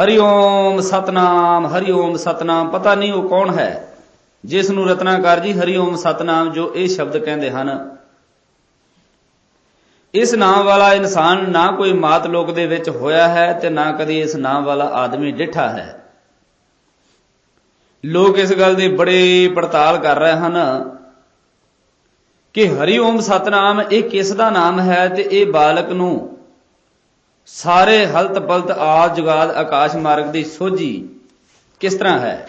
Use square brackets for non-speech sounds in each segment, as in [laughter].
ਹਰੀ ਓਮ ਸਤਨਾਮ ਹਰੀ ਓਮ ਸਤਨਾਮ, ਪਤਾ ਨਹੀਂ ਉਹ ਕੌਣ ਹੈ। ਜਿਸ ਨੂੰ ਰਤਨਾਕਾਰ ਜੀ ਹਰੀ ਓਮ ਸਤਨਾਮ ਜੋ ਇਹ ਸ਼ਬਦ ਕਹਿੰਦੇ ਹਨ। ਇਸ ਨਾਮ ਵਾਲਾ ਇਨਸਾਨ ਨਾ ਕੋਈ ਮਾਤ ਲੋਕ ਦੇ ਵਿੱਚ ਹੋਇਆ ਹੈ ਤੇ ਨਾ ਕਦੀ ਇਸ ਨਾਮ ਵਾਲਾ ਆਦਮੀ ਡਿਠਾ ਹੈ। ਲੋਕ ਇਸ ਗੱਲ ਦੀ ਬੜੀ ਪੜਤਾਲ ਕਰ ਰਹੇ ਹਨ ਕਿ ਹਰੀ ਓਮ ਸਤਨਾਮ ਇਹ ਕਿਸ ਦਾ ਨਾਮ ਹੈ ਤੇ ਇਹ ਬਾਲਕ ਨੂੰ ਸਾਰੇ ਹਲਤ ਪਲਤ ਆਦ ਜੁਗਾਦ ਆਕਾਸ਼ ਮਾਰਗ ਦੀ ਸੋਝੀ ਕਿਸ ਤਰ੍ਹਾਂ ਹੈ?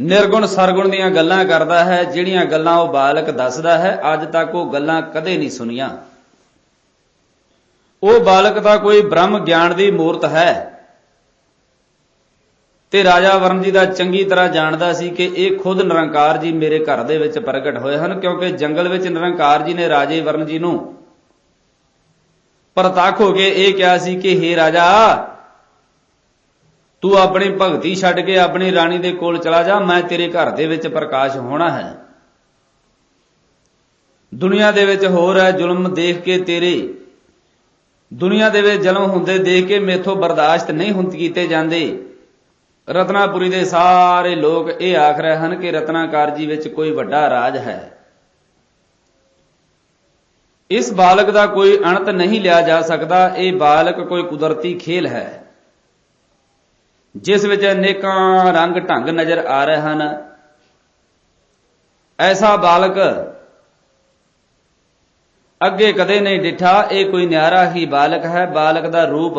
ਨਿਰਗੁਣ ਸਰਗੁਣ ਦੀਆਂ ਗੱਲਾਂ ਕਰਦਾ ਹੈ, ਜਿਹੜੀਆਂ ਗੱਲਾਂ ਉਹ ਬਾਲਕ ਦੱਸਦਾ ਹੈ, ਅੱਜ ਤੱਕ ਉਹ ਗੱਲਾਂ ਕਦੇ ਨਹੀਂ ਸੁਣੀਆਂ। ਉਹ ਬਾਲਕ ਦਾ ਕੋਈ ਬ੍ਰਹਮ ਗਿਆਨ ਦੀ ਮੂਰਤ ਹੈ। ਤੇ ਰਾਜਾ ਵਰਨ ਜੀ ਦਾ ਚੰਗੀ ਤਰ੍ਹਾਂ ਜਾਣਦਾ ਸੀ ਕਿ ਇਹ ਖੁਦ ਨਿਰੰਕਾਰ ਜੀ ਮੇਰੇ ਘਰ ਦੇ ਵਿੱਚ ਪ੍ਰਗਟ ਹੋਏ ਹਨ, ਕਿਉਂਕਿ ਜੰਗਲ ਵਿੱਚ ਨਿਰੰਕਾਰ ਜੀ ਨੇ ਰਾਜੇ ਵਰਨ ਜੀ ਨੂੰ ਪ੍ਰਤੱਖ ਹੋ ਕੇ ਇਹ ਕਿਹਾ ਸੀ ਕਿ हे ਰਾਜਾ, ਤੂੰ ਆਪਣੀ ਭਗਤੀ ਛੱਡ ਕੇ ਆਪਣੀ ਰਾਣੀ ਦੇ ਕੋਲ ਚਲਾ ਜਾ, ਮੈਂ ਤੇਰੇ ਘਰ ਦੇ ਵਿੱਚ ਪ੍ਰਕਾਸ਼ ਹੋਣਾ ਹੈ। ਦੁਨੀਆ ਦੇ ਵਿੱਚ ਹੋਰ ਹੈ ਜ਼ੁਲਮ ਦੇਖ ਕੇ ਤੇਰੇ। ਦੁਨੀਆ ਦੇ ਵਿੱਚ ਜ਼ੁਲਮ ਹੁੰਦੇ ਦੇਖ ਕੇ ਮੇਥੋਂ ਬਰਦਾਸ਼ਤ ਨਹੀਂ ਹੁੰਦ ਕੀਤੇ ਜਾਂਦੇ। ਰਤਨਾਪੁਰੀ ਦੇ ਸਾਰੇ ਲੋਕ ਇਹ ਆਖ ਰਹੇ ਹਨ ਕਿ ਰਤਨਾਕਾਰ ਜੀ ਵਿੱਚ ਕੋਈ ਵੱਡਾ ਰਾਜ ਹੈ। ਇਸ ਬਾਲਕ ਦਾ ਕੋਈ ਅਣਤ ਨਹੀਂ ਲਿਆ ਜਾ ਸਕਦਾ, ਇਹ ਬਾਲਕ ਕੋਈ ਕੁਦਰਤੀ ਖੇਲ ਹੈ। ਜਿਸ ਵਿੱਚ ਅਨੇਕਾਂ ਰੰਗ ਢੰਗ ਨਜ਼ਰ ਆ ਰਹੇ ਹਨ। ਐਸਾ ਬਾਲਕ ਅੱਗੇ ਕਦੇ ਨਹੀਂ ਡਿਠਾ, ਇਹ ਕੋਈ ਨਿਆਰਾ ਹੀ ਬਾਲਕ ਹੈ। ਬਾਲਕ ਦਾ ਰੂਪ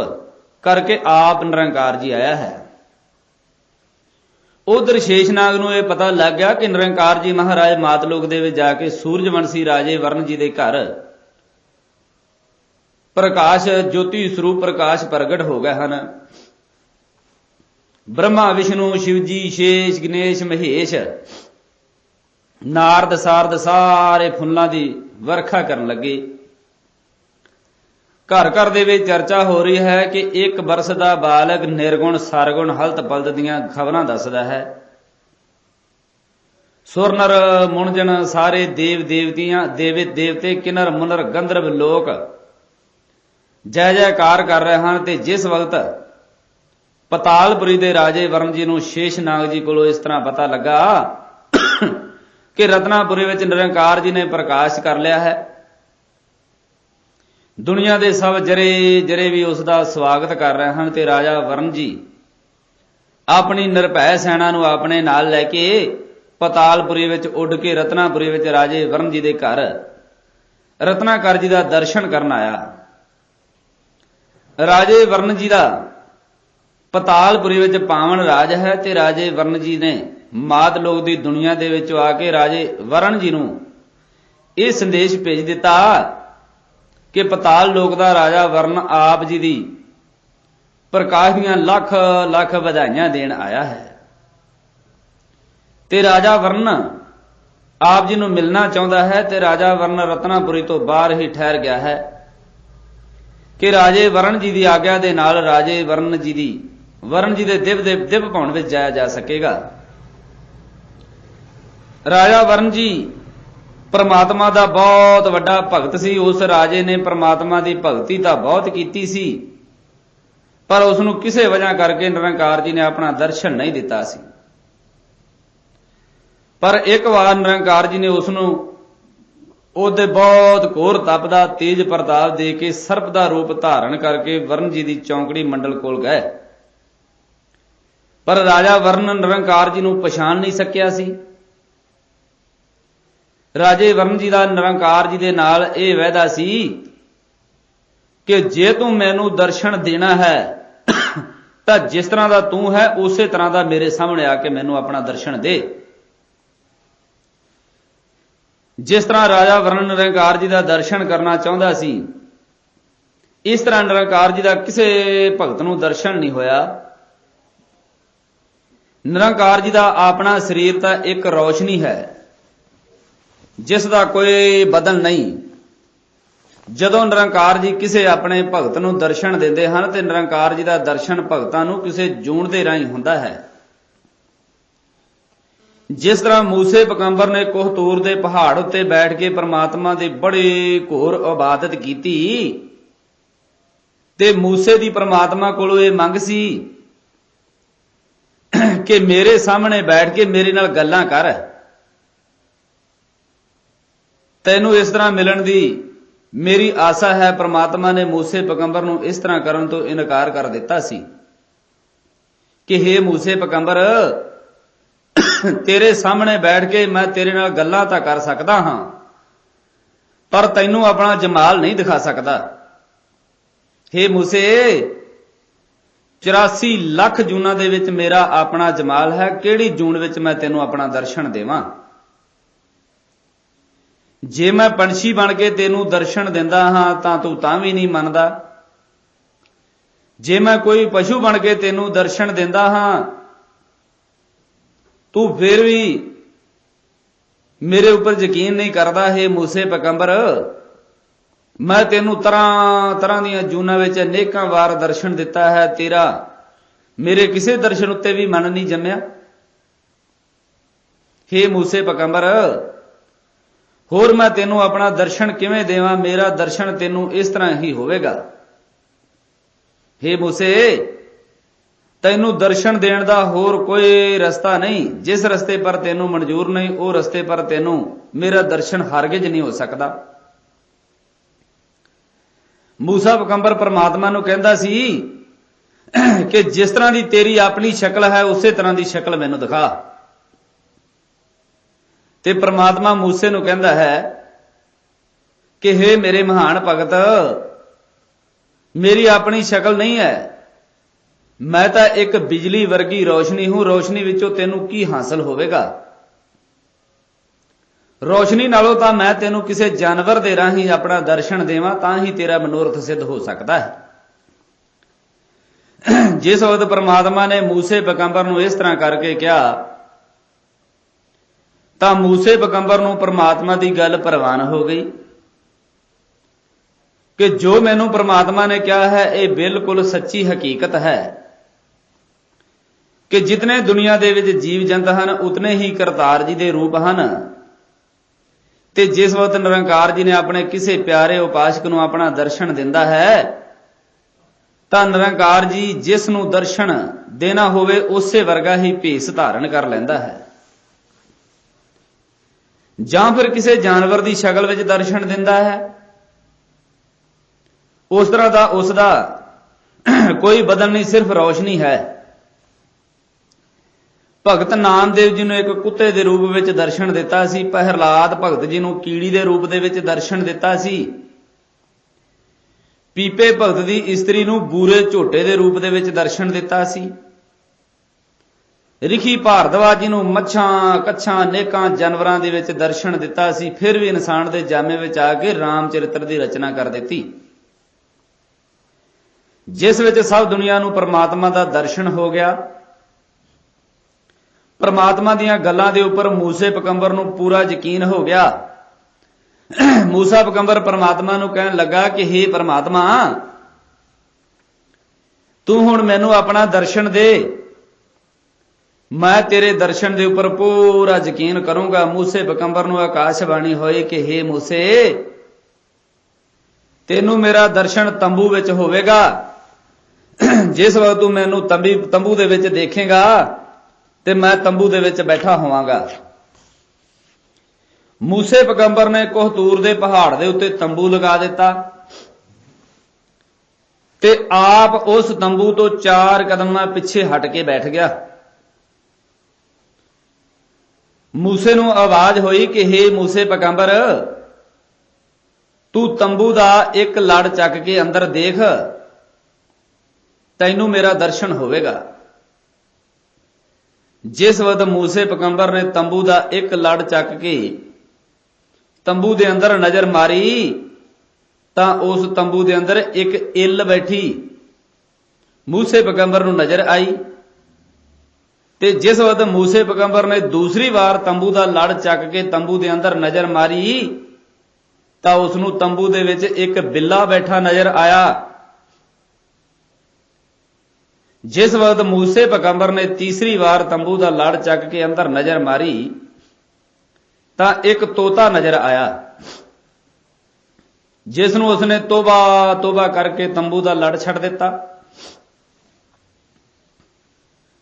ਕਰਕੇ ਆਪ ਨਿਰੰਕਾਰ ਜੀ ਆਇਆ ਹੈ। ਉਧਰ ਸ਼ੇਸ਼ਨਾਗ ਨੂੰ ਇਹ ਪਤਾ ਲੱਗ ਗਿਆ ਕਿ ਨਿਰੰਕਾਰ ਜੀ ਮਹਾਰਾਜ ਮਾਤਲੋਕ ਦੇ ਵਿੱਚ ਜਾ ਕੇ ਸੂਰਜਵੰਸ਼ੀ ਰਾਜੇ ਵਰਨ ਜੀ ਦੇ ਘਰ ਪ੍ਰਕਾਸ਼ ਜੋਤੀ ਸਰੂਪ ਪ੍ਰਕਾਸ਼ ਪ੍ਰਗਟ ਹੋ ਗਏ ਹਨ। ਬ੍ਰਹਮਾ, ਵਿਸ਼ਨੂੰ ਸ਼ਿਵ ਜੀ ਸ਼ੇਸ਼, ਗਣੇਸ਼, ਮਹੇਸ਼, ਨਾਰਦ, ਸਾਰਦ ਸਾਰੇ ਫੁੱਲਾਂ ਦੀ ਵਰਖਾ ਕਰਨ ਲੱਗੇ। ਘਰ ਘਰ ਦੇ ਵਿੱਚ ਚਰਚਾ ਹੋ ਰਹੀ ਹੈ ਕਿ ਇੱਕ ਬਰਸ ਦਾ ਬਾਲਕ ਨਿਰਗੁਣ, ਸਰਗੁਣ, ਹਲਤ ਪਲਤ ਦੀਆਂ ਖਬਰਾਂ ਦੱਸਦਾ ਹੈ। ਸੁਰਨਰ ਮੁਣਜਣ ਸਾਰੇ ਦੇਵ ਦੇਵਤੀਆਂ ਦੇਵੇ ਦੇਵਤੇ ਕਿਨਰ ਮੁਨਰ ਗੰਧਰਵ ਲੋਕ ਜੈ ਜੈਕਾਰ ਕਰ ਰਹੇ ਹਨ ਤੇ ਜਿਸ ਵਕਤ ਪਤਾਲਪੁਰੀ ਦੇ ਰਾਜੇ ਵਰਨ ਜੀ ਨੂੰ ਸ਼ੇਸ਼ਨਾਗ ਜੀ ਕੋਲੋਂ ਇਸ ਤਰ੍ਹਾਂ ਪਤਾ ਲੱਗਾ ਕਿ ਰਤਨਾਪੁਰੀ ਵਿੱਚ ਨਿਰੰਕਾਰ ਜੀ ਨੇ ਪ੍ਰਕਾਸ਼ ਕਰ ਲਿਆ ਹੈ। ਦੁਨੀਆ ਦੇ ਸਭ ਜਰੇ ਜਰੇ ਵੀ ਉਸ ਦਾ ਸਵਾਗਤ ਕਰ ਰਹੇ ਹਨ ਤੇ ਰਾਜਾ ਵਰਨ ਜੀ ਆਪਣੀ ਨਿਰਭੈ ਸੈਨਾ ਨੂੰ ਆਪਣੇ ਨਾਲ ਲੈ ਕੇ ਪਤਾਲਪੁਰੀ ਵਿੱਚ ਉੱਡ ਕੇ ਰਤਨਾਪੁਰੀ ਵਿੱਚ ਰਾਜੇ ਵਰਨ ਜੀ ਦੇ ਘਰ ਰਤਨਾਕਰ ਜੀ ਦਾ ਦਰਸ਼ਨ ਕਰਨ ਆਇਆ। ਰਾਜੇ ਵਰਨ ਜੀ ਦਾ ਪਤਾਲਪੁਰੀ ਵਿੱਚ ਪਾਵਨ ਰਾਜ ਹੈ ਤੇ ਰਾਜੇ ਵਰਨ ਜੀ ਨੇ ਮਾਤ ਲੋਕ ਦੀ ਦੁਨੀਆ ਦੇ ਵਿੱਚ ਆ ਕੇ ਰਾਜੇ ਵਰਨ ਜੀ ਨੂੰ ਇਹ ਸੰਦੇਸ਼ ਭੇਜ ਦਿੱਤਾ ਕਿ ਪਤਾਲ ਲੋਕ ਦਾ ਰਾਜਾ ਵਰਨ ਆਪ ਜੀ ਦੀ ਪ੍ਰਕਾਸ਼ ਦੀਆਂ ਲੱਖ ਲੱਖ ਵਧਾਈਆਂ ਦੇਣ ਆਇਆ ਹੈ। ਤੇ ਰਾਜਾ ਵਰਨ ਆਪ ਜੀ ਨੂੰ ਮਿਲਣਾ ਚਾਹੁੰਦਾ ਹੈ ਤੇ ਰਾਜਾ ਵਰਨ ਰਤਨਾਪੁਰੀ ਤੋਂ ਬਾਹਰ ਹੀ ਠਹਿਰ ਗਿਆ ਹੈ। ਕਿ ਰਾਜੇ ਵਰਨ ਜੀ ਦੀ ਆਗਿਆ ਦੇ ਨਾਲ ਰਾਜੇ ਵਰਣ ਜੀ ਦੀ, ਵਰਣ ਜੀ ਦੇ ਦਿਵ ਦੇ ਦਿਵ ਭਵਨ ਵਿੱਚ ਜਾਇਆ ਜਾ ਸਕੇਗਾ। ਰਾਜਾ ਵਰਣ ਜੀ, ਪਰਮਾਤਮਾ ਦਾ ਬਹੁਤ ਵੱਡਾ ਭਗਤ ਸੀ। ਉਸ ਰਾਜੇ ਨੇ ਪਰਮਾਤਮਾ ਦੀ ਭਗਤੀ ਤਾਂ ਬਹੁਤ ਕੀਤੀ ਸੀ, ਪਰ ਉਸ ਨੂੰ ਕਿਸੇ ਵਜ੍ਹਾ ਕਰਕੇ ਨਿਰੰਕਾਰ ਜੀ ਨੇ ਆਪਣਾ ਦਰਸ਼ਨ ਨਹੀਂ ਦਿੱਤਾ ਸੀ। ਪਰ ਇੱਕ ਵਾਰ ਨਿਰੰਕਾਰ ਜੀ ਨੇ ਉਸ ਨੂੰ ਉਹਦੇ ਬਹੁਤ ਘੋਰ ਤਪ ਦਾ ਤੇਜ ਪ੍ਰਤਾਪ ਦੇ ਕੇ ਸਰਪ ਦਾ ਰੂਪ ਧਾਰਨ ਕਰਕੇ ਵਰਨ ਜੀ ਦੀ ਚੌਂਕੜੀ ਮੰਡਲ ਕੋਲ ਗਏ। ਪਰ ਰਾਜਾ ਵਰਨ ਨਿਰੰਕਾਰ ਜੀ ਨੂੰ ਪਛਾਣ ਨਹੀਂ ਸਕਿਆ ਸੀ। ਰਾਜੇ ਵਰਨ ਜੀ ਦਾ ਨਿਰੰਕਾਰ ਜੀ ਦੇ ਨਾਲ ਇਹ ਵਾਅਦਾ ਸੀ ਕਿ ਜੇ ਤੂੰ ਮੈਨੂੰ ਦਰਸ਼ਨ ਦੇਣਾ ਹੈ, ਤਾਂ ਜਿਸ ਤਰ੍ਹਾਂ ਦਾ ਤੂੰ ਹੈ, ਉਸੇ ਤਰ੍ਹਾਂ ਦਾ ਮੇਰੇ ਸਾਹਮਣੇ ਆ ਕੇ ਮੈਨੂੰ ਆਪਣਾ ਦਰਸ਼ਨ ਦੇ। ਜਿਸ ਤਰ੍ਹਾਂ ਰਾਜਾ ਵਰਨ ਨਿਰੰਕਾਰ ਜੀ ਦਾ ਦਰਸ਼ਨ ਕਰਨਾ ਚਾਹੁੰਦਾ ਸੀ, ਇਸ ਤਰ੍ਹਾਂ ਨਿਰੰਕਾਰ ਜੀ ਦਾ ਕਿਸੇ ਭਗਤ ਨੂੰ ਦਰਸ਼ਨ ਨਹੀਂ ਹੋਇਆ। ਨਿਰੰਕਾਰ ਜੀ ਦਾ ਆਪਣਾ ਸਰੀਰ ਤਾਂ ਇੱਕ ਰੌਸ਼ਨੀ ਹੈ, ਜਿਸ ਦਾ ਕੋਈ ਬਦਲ ਨਹੀਂ। ਜਦੋਂ ਨਿਰੰਕਾਰ ਜੀ ਕਿਸੇ ਆਪਣੇ ਭਗਤ ਨੂੰ ਦਰਸ਼ਨ ਦਿੰਦੇ ਹਨ, ਤੇ ਨਿਰੰਕਾਰ ਜੀ ਦਾ ਦਰਸ਼ਨ ਭਗਤਾਂ ਨੂੰ ਕਿਸੇ ਜੂਣ ਦੇ ਰਾਹੀਂ ਹੁੰਦਾ ਹੈ। ਜਿਸ ਤਰ੍ਹਾਂ ਮੂਸੇ ਪਕੰਬਰ ਨੇ ਕੋਹਤੂਰ ਦੇ ਪਹਾੜ ਉੱਤੇ ਬੈਠ ਕੇ ਪ੍ਰਮਾਤਮਾ ਦੀ ਬੜੇ ਘੋਰ ਇਬਾਦਤ ਕੀਤੀ ਤੇ ਮੂਸੇ ਦੀ ਪ੍ਰਮਾਤਮਾ ਕੋਲੋਂ ਇਹ ਮੰਗ ਸੀ ਕਿ ਮੇਰੇ ਸਾਹਮਣੇ ਬੈਠ ਕੇ ਮੇਰੇ ਨਾਲ ਗੱਲਾਂ ਕਰ। ਤੈਨੂੰ ਇਸ ਤਰ੍ਹਾਂ ਮਿਲਣ ਦੀ ਮੇਰੀ ਆਸਾ ਹੈ, ਪ੍ਰਮਾਤਮਾ ਨੇ ਮੂਸੇ ਪੈਗੰਬਰ ਨੂੰ ਇਸ ਤਰ੍ਹਾਂ ਕਰਨ ਤੋਂ ਇਨਕਾਰ ਕਰ ਦਿੱਤਾ ਸੀ ਕਿ हे ਮੂਸੇ ਪੈਗੰਬਰ ਤੇਰੇ ਸਾਹਮਣੇ ਬੈਠ ਕੇ ਮੈਂ ਤੇਰੇ ਨਾਲ ਗੱਲਾਂ ਤਾਂ ਕਰ ਸਕਦਾ ਹਾਂ, ਪਰ ਤੈਨੂੰ ਆਪਣਾ ਜਮਾਲ ਨਹੀਂ ਦਿਖਾ ਸਕਦਾ। हे ਮੂਸੇ 84 ਲੱਖ ਜੂਨਾਂ ਦੇ ਵਿੱਚ ਮੇਰਾ ਆਪਣਾ ਜਮਾਲ ਹੈ, ਕਿਹੜੀ ਜੂਨ ਵਿੱਚ ਮੈਂ ਤੈਨੂੰ ਆਪਣਾ ਦਰਸ਼ਨ ਦੇਵਾਂ? ਜੇ ਮੈਂ ਪੰਛੀ ਬਣ ਕੇ ਤੈਨੂੰ ਦਰਸ਼ਨ ਦਿੰਦਾ ਹਾਂ, ਤਾਂ ਤੂੰ ਤਾਂ ਵੀ ਨਹੀਂ ਮੰਨਦਾ। ਜੇ ਮੈਂ ਕੋਈ ਪਸ਼ੂ ਬਣ ਕੇ ਤੈਨੂੰ ਦਰਸ਼ਨ ਦਿੰਦਾ ਹਾਂ ਤੂੰ ਫਿਰ ਵੀ ਮੇਰੇ ਉੱਪਰ ਯਕੀਨ ਨਹੀਂ ਕਰਦਾ, ਹੈ ਮੂਸੇ ਪੈਗੰਬਰ। ਮੈਂ ਤੈਨੂੰ ਤਰ੍ਹਾਂ ਤਰ੍ਹਾਂ ਦੀਆਂ ਜੂਨਾਂ ਵਿੱਚ ਅਨੇਕਾਂ ਵਾਰ ਦਰਸ਼ਨ ਦਿੱਤਾ ਹੈ, ਤੇਰਾ ਮੇਰੇ ਕਿਸੇ ਦਰਸ਼ਨ ਉੱਤੇ ਵੀ ਮਨ ਨਹੀਂ ਜੰਮਿਆ। ਹੇ ਮੂਸੇ ਪੈਗੰਬਰ, ਹੋਰ ਮੈਂ ਤੈਨੂੰ ਆਪਣਾ ਦਰਸ਼ਨ ਕਿਵੇਂ ਦੇਵਾਂ? ਮੇਰਾ ਦਰਸ਼ਨ ਤੈਨੂੰ ਇਸ ਤਰ੍ਹਾਂ ਹੀ ਹੋਵੇਗਾ। ਹੇ ਮੂਸੇ ਤੈਨੂੰ ਦਰਸ਼ਨ ਦੇਣ ਦਾ ਹੋਰ ਕੋਈ ਰਸਤਾ ਨਹੀਂ। ਜਿਸ ਰਸਤੇ ਪਰ ਤੈਨੂੰ ਮਨਜ਼ੂਰ ਨਹੀਂ, ਉਹ ਰਸਤੇ ਪਰ ਤੈਨੂੰ ਮੇਰਾ ਦਰਸ਼ਨ ਹਰਗਿਜ਼ ਨਹੀਂ ਹੋ ਸਕਦਾ। ਮੂਸਾ ਪੈਗੰਬਰ ਪਰਮਾਤਮਾ ਨੂੰ ਕਹਿੰਦਾ ਸੀ ਕਿ ਜਿਸ ਤਰ੍ਹਾਂ ਦੀ ਤੇਰੀ ਆਪਣੀ ਸ਼ਕਲ ਹੈ, ਉਸੇ ਤਰ੍ਹਾਂ ਦੀ ਸ਼ਕਲ ਮੈਨੂੰ ਦਿਖਾ। ਤੇ ਪਰਮਾਤਮਾ ਮੂਸੇ ਨੂੰ ਕਹਿੰਦਾ ਹੈ ਕਿ हे ਮੇਰੇ ਮਹਾਨ ਭਗਤ, ਮੇਰੀ ਆਪਣੀ ਸ਼ਕਲ ਨਹੀਂ ਹੈ। ਮੈਂ ਤਾਂ ਇੱਕ ਬਿਜਲੀ ਵਰਗੀ ਰੋਸ਼ਨੀ ਹੂੰ, ਰੋਸ਼ਨੀ ਵਿੱਚੋਂ ਤੈਨੂੰ ਕੀ ਹਾਸਲ ਹੋਵੇਗਾ? ਰੋਸ਼ਨੀ ਨਾਲੋਂ ਤਾਂ ਮੈਂ ਤੈਨੂੰ ਕਿਸੇ ਜਾਨਵਰ ਦੇ ਰਾਹੀਂ ਆਪਣਾ ਦਰਸ਼ਨ ਦੇਵਾਂ, ਤਾਂ ਹੀ ਤੇਰਾ ਮਨੋਰਥ ਸਿੱਧ ਹੋ ਸਕਦਾ ਹੈ। ਜਿਸ ਵਕਤ ਪਰਮਾਤਮਾ ਨੇ ਮੂਸੇ ਪੈਗੰਬਰ ਨੂੰ ਇਸ ਤਰ੍ਹਾਂ ਕਰਕੇ ਕਿਹਾ, ਤਾਂ ਮੂਸੇ ਪੈਗੰਬਰ ਨੂੰ ਪਰਮਾਤਮਾ ਦੀ ਗੱਲ ਪ੍ਰਵਾਨ ਹੋ ਗਈ ਕਿ ਜੋ ਮੈਨੂੰ ਪਰਮਾਤਮਾ ਨੇ ਕਿਹਾ ਹੈ, ਇਹ ਬਿਲਕੁਲ ਸੱਚੀ ਹਕੀਕਤ ਹੈ। ਕਿ ਜਿਤਨੇ ਦੁਨੀਆ ਦੇ ਵਿੱਚ ਜੀਵ ਜੰਤ ਹਨ, ਉਤਨੇ ਹੀ ਕਰਤਾਰ ਜੀ ਦੇ ਰੂਪ ਹਨ। ਤੇ ਜਿਸ ਵਕਤ ਨਿਰੰਕਾਰ ਜੀ ਨੇ ਆਪਣੇ ਕਿਸੇ ਪਿਆਰੇ ਉਪਾਸ਼ਕ ਨੂੰ ਆਪਣਾ ਦਰਸ਼ਨ ਦਿੰਦਾ ਹੈ, ਤਾਂ ਨਿਰੰਕਾਰ ਜੀ ਜਿਸ ਨੂੰ ਦਰਸ਼ਨ ਦੇਣਾ ਹੋਵੇ, ਉਸੇ ਵਰਗਾ ਹੀ ਭੇਸ ਧਾਰਨ ਕਰ ਲੈਂਦਾ ਹੈ। ਜਾਂ ਫਿਰ ਕਿਸੇ ਜਾਨਵਰ ਦੀ ਸ਼ਕਲ ਵਿੱਚ ਦਰਸ਼ਨ ਦਿੰਦਾ ਹੈ। ਉਸ ਤਰ੍ਹਾਂ ਦਾ ਉਸ ਦਾ ਕੋਈ ਬਦਲ ਨਹੀਂ, ਸਿਰਫ ਰੌਸ਼ਨੀ ਹੈ। ਭਗਤ ਨਾਮਦੇਵ ਜੀ ਨੂੰ ਇੱਕ ਕੁੱਤੇ ਦੇ ਰੂਪ ਵਿੱਚ ਦਰਸ਼ਨ ਦਿੱਤਾ ਸੀ ਪਹਿਰਲਾਦ ਭਗਤ ਜੀ ਨੂੰ ਕੀੜੀ ਦੇ ਰੂਪ ਦੇ ਵਿੱਚ ਦਰਸ਼ਨ ਦਿੱਤਾ ਸੀ। ਪੀਪੇ ਭਗਤ ਦੀ ਇਸਤਰੀ ਨੂੰ ਬੂਰੇ ਝੋਟੇ ਦੇ ਰੂਪ ਦੇ ਵਿੱਚ ਦਰਸ਼ਨ ਦਿੱਤਾ ਸੀ। ਰਿਖੀ ਭਾਰਦਵਾਜ ਜੀ ਨੂੰ ਮੱਛਾਂ, ਕੱਛਾਂ, ਨੇਕਾਂ ਜਾਨਵਰਾਂ ਦੇ ਵਿੱਚ ਦਰਸ਼ਨ ਦਿੱਤਾ ਸੀ, ਫਿਰ ਵੀ ਇਨਸਾਨ ਦੇ ਜਾਮੇ ਵਿੱਚ ਆ ਕੇ ਰਾਮ ਚਰਿੱਤਰ ਦੀ ਰਚਨਾ ਕਰ ਦਿੱਤੀ। ਜਿਸ ਵਿੱਚ ਸਭ ਦੁਨੀਆ ਨੂੰ ਪਰਮਾਤਮਾ ਦਾ ਦਰਸ਼ਨ ਹੋ ਗਿਆ। ਪਰਮਾਤਮਾ ਦੀਆਂ ਗੱਲਾਂ ਦੇ ਉੱਪਰ ਮੂਸੇ ਪੈਗੰਬਰ ਨੂੰ ਪੂਰਾ ਯਕੀਨ ਹੋ ਗਿਆ। ਮੂਸਾ ਪੈਗੰਬਰ ਪਰਮਾਤਮਾ ਨੂੰ ਕਹਿਣ ਲੱਗਾ ਕਿ हे ਪਰਮਾਤਮਾ, ਤੂੰ ਹੁਣ ਮੈਨੂੰ ਆਪਣਾ ਦਰਸ਼ਨ ਦੇ। ਮੈਂ ਤੇਰੇ ਦਰਸ਼ਨ ਦੇ ਉੱਪਰ ਪੂਰਾ ਯਕੀਨ ਕਰੂੰਗਾ। ਮੂਸੇ ਪੈਗੰਬਰ ਨੂੰ ਆਕਾਸ਼ਬਾਣੀ ਹੋਈ ਕਿ हे ਮੂਸੇ, ਤੈਨੂੰ ਮੇਰਾ ਦਰਸ਼ਨ ਤੰਬੂ ਵਿੱਚ ਹੋਵੇਗਾ। ਜਿਸ ਵਕਤ ਤੂੰ ਮੈਨੂੰ ਤੰਬੀ ਤੰਬੂ ਦੇ ਵਿੱਚ ਦੇਖੇਗਾ ਤੇ ਮੈਂ ਤੰਬੂ ਦੇ ਵਿੱਚ ਬੈਠਾ ਹੋਵਾਂਗਾ। ਮੂਸੇ ਪੈਗੰਬਰ ਨੇ ਕੋਹਤੂਰ ਦੇ ਪਹਾੜ ਦੇ ਉੱਤੇ ਤੰਬੂ ਲਗਾ ਦਿੱਤਾ ਤੇ ਆਪ ਉਸ ਤੰਬੂ ਤੋਂ ਚਾਰ ਕਦਮਾਂ ਪਿੱਛੇ ਹਟ ਕੇ ਬੈਠ ਗਿਆ। ਮੂਸੇ ਨੂੰ ਆਵਾਜ਼ ਹੋਈ ਕਿ हे ਮੂਸੇ ਪੈਗੰਬਰ, ਤੂੰ ਤੰਬੂ ਦਾ ਇੱਕ ਲੜ ਚੱਕ ਕੇ ਅੰਦਰ ਦੇਖ। ਤੈਨੂੰ ਮੇਰਾ ਦਰਸ਼ਨ ਹੋਵੇਗਾ। ਜਿਸ ਵਕਤ ਮੂਸੇ ਪੈਗੰਬਰ ਨੇ ਤੰਬੂ ਦਾ ਇੱਕ ਲੜ ਚੱਕ ਕੇ ਤੰਬੂ ਦੇ ਅੰਦਰ ਨਜ਼ਰ ਮਾਰੀ, ਤਾਂ ਉਸ ਤੰਬੂ ਦੇ ਅੰਦਰ ਇੱਕ ਇੱਲ ਬੈਠੀ। ਮੂਸੇ ਪੈਗੰਬਰ ਨੂੰ ਨਜ਼ਰ ਆਈ ਤੇ ਜਿਸ ਵਕਤ ਮੂਸੇ ਪੈਗੰਬਰ ਨੇ ਦੂਸਰੀ ਵਾਰ ਤੰਬੂ ਦਾ ਲੜ ਚੱਕ ਕੇ ਤੰਬੂ ਦੇ ਅੰਦਰ ਨਜ਼ਰ ਮਾਰੀ, ਤਾਂ ਉਸ ਨੂੰ ਤੰਬੂ ਦੇ ਵਿੱਚ ਇੱਕ ਬਿੱਲਾ ਬੈਠਾ ਨਜ਼ਰ ਆਇਆ। ਜਿਸ ਵਕਤ ਮੂਸੇ ਪੈਗੰਬਰ ਨੇ ਤੀਸਰੀ ਵਾਰ ਤੰਬੂ ਦਾ ਲੜ ਚੱਕ ਕੇ ਅੰਦਰ ਨਜ਼ਰ ਮਾਰੀ, ਤਾਂ ਇੱਕ ਤੋਤਾ ਨਜ਼ਰ ਆਇਆ ਜਿਸ ਨੂੰ ਉਸਨੇ ਤੋਬਾ ਤੋਬਾ ਕਰਕੇ ਤੰਬੂ ਦਾ ਲੜ ਛੱਡ ਦਿੱਤਾ।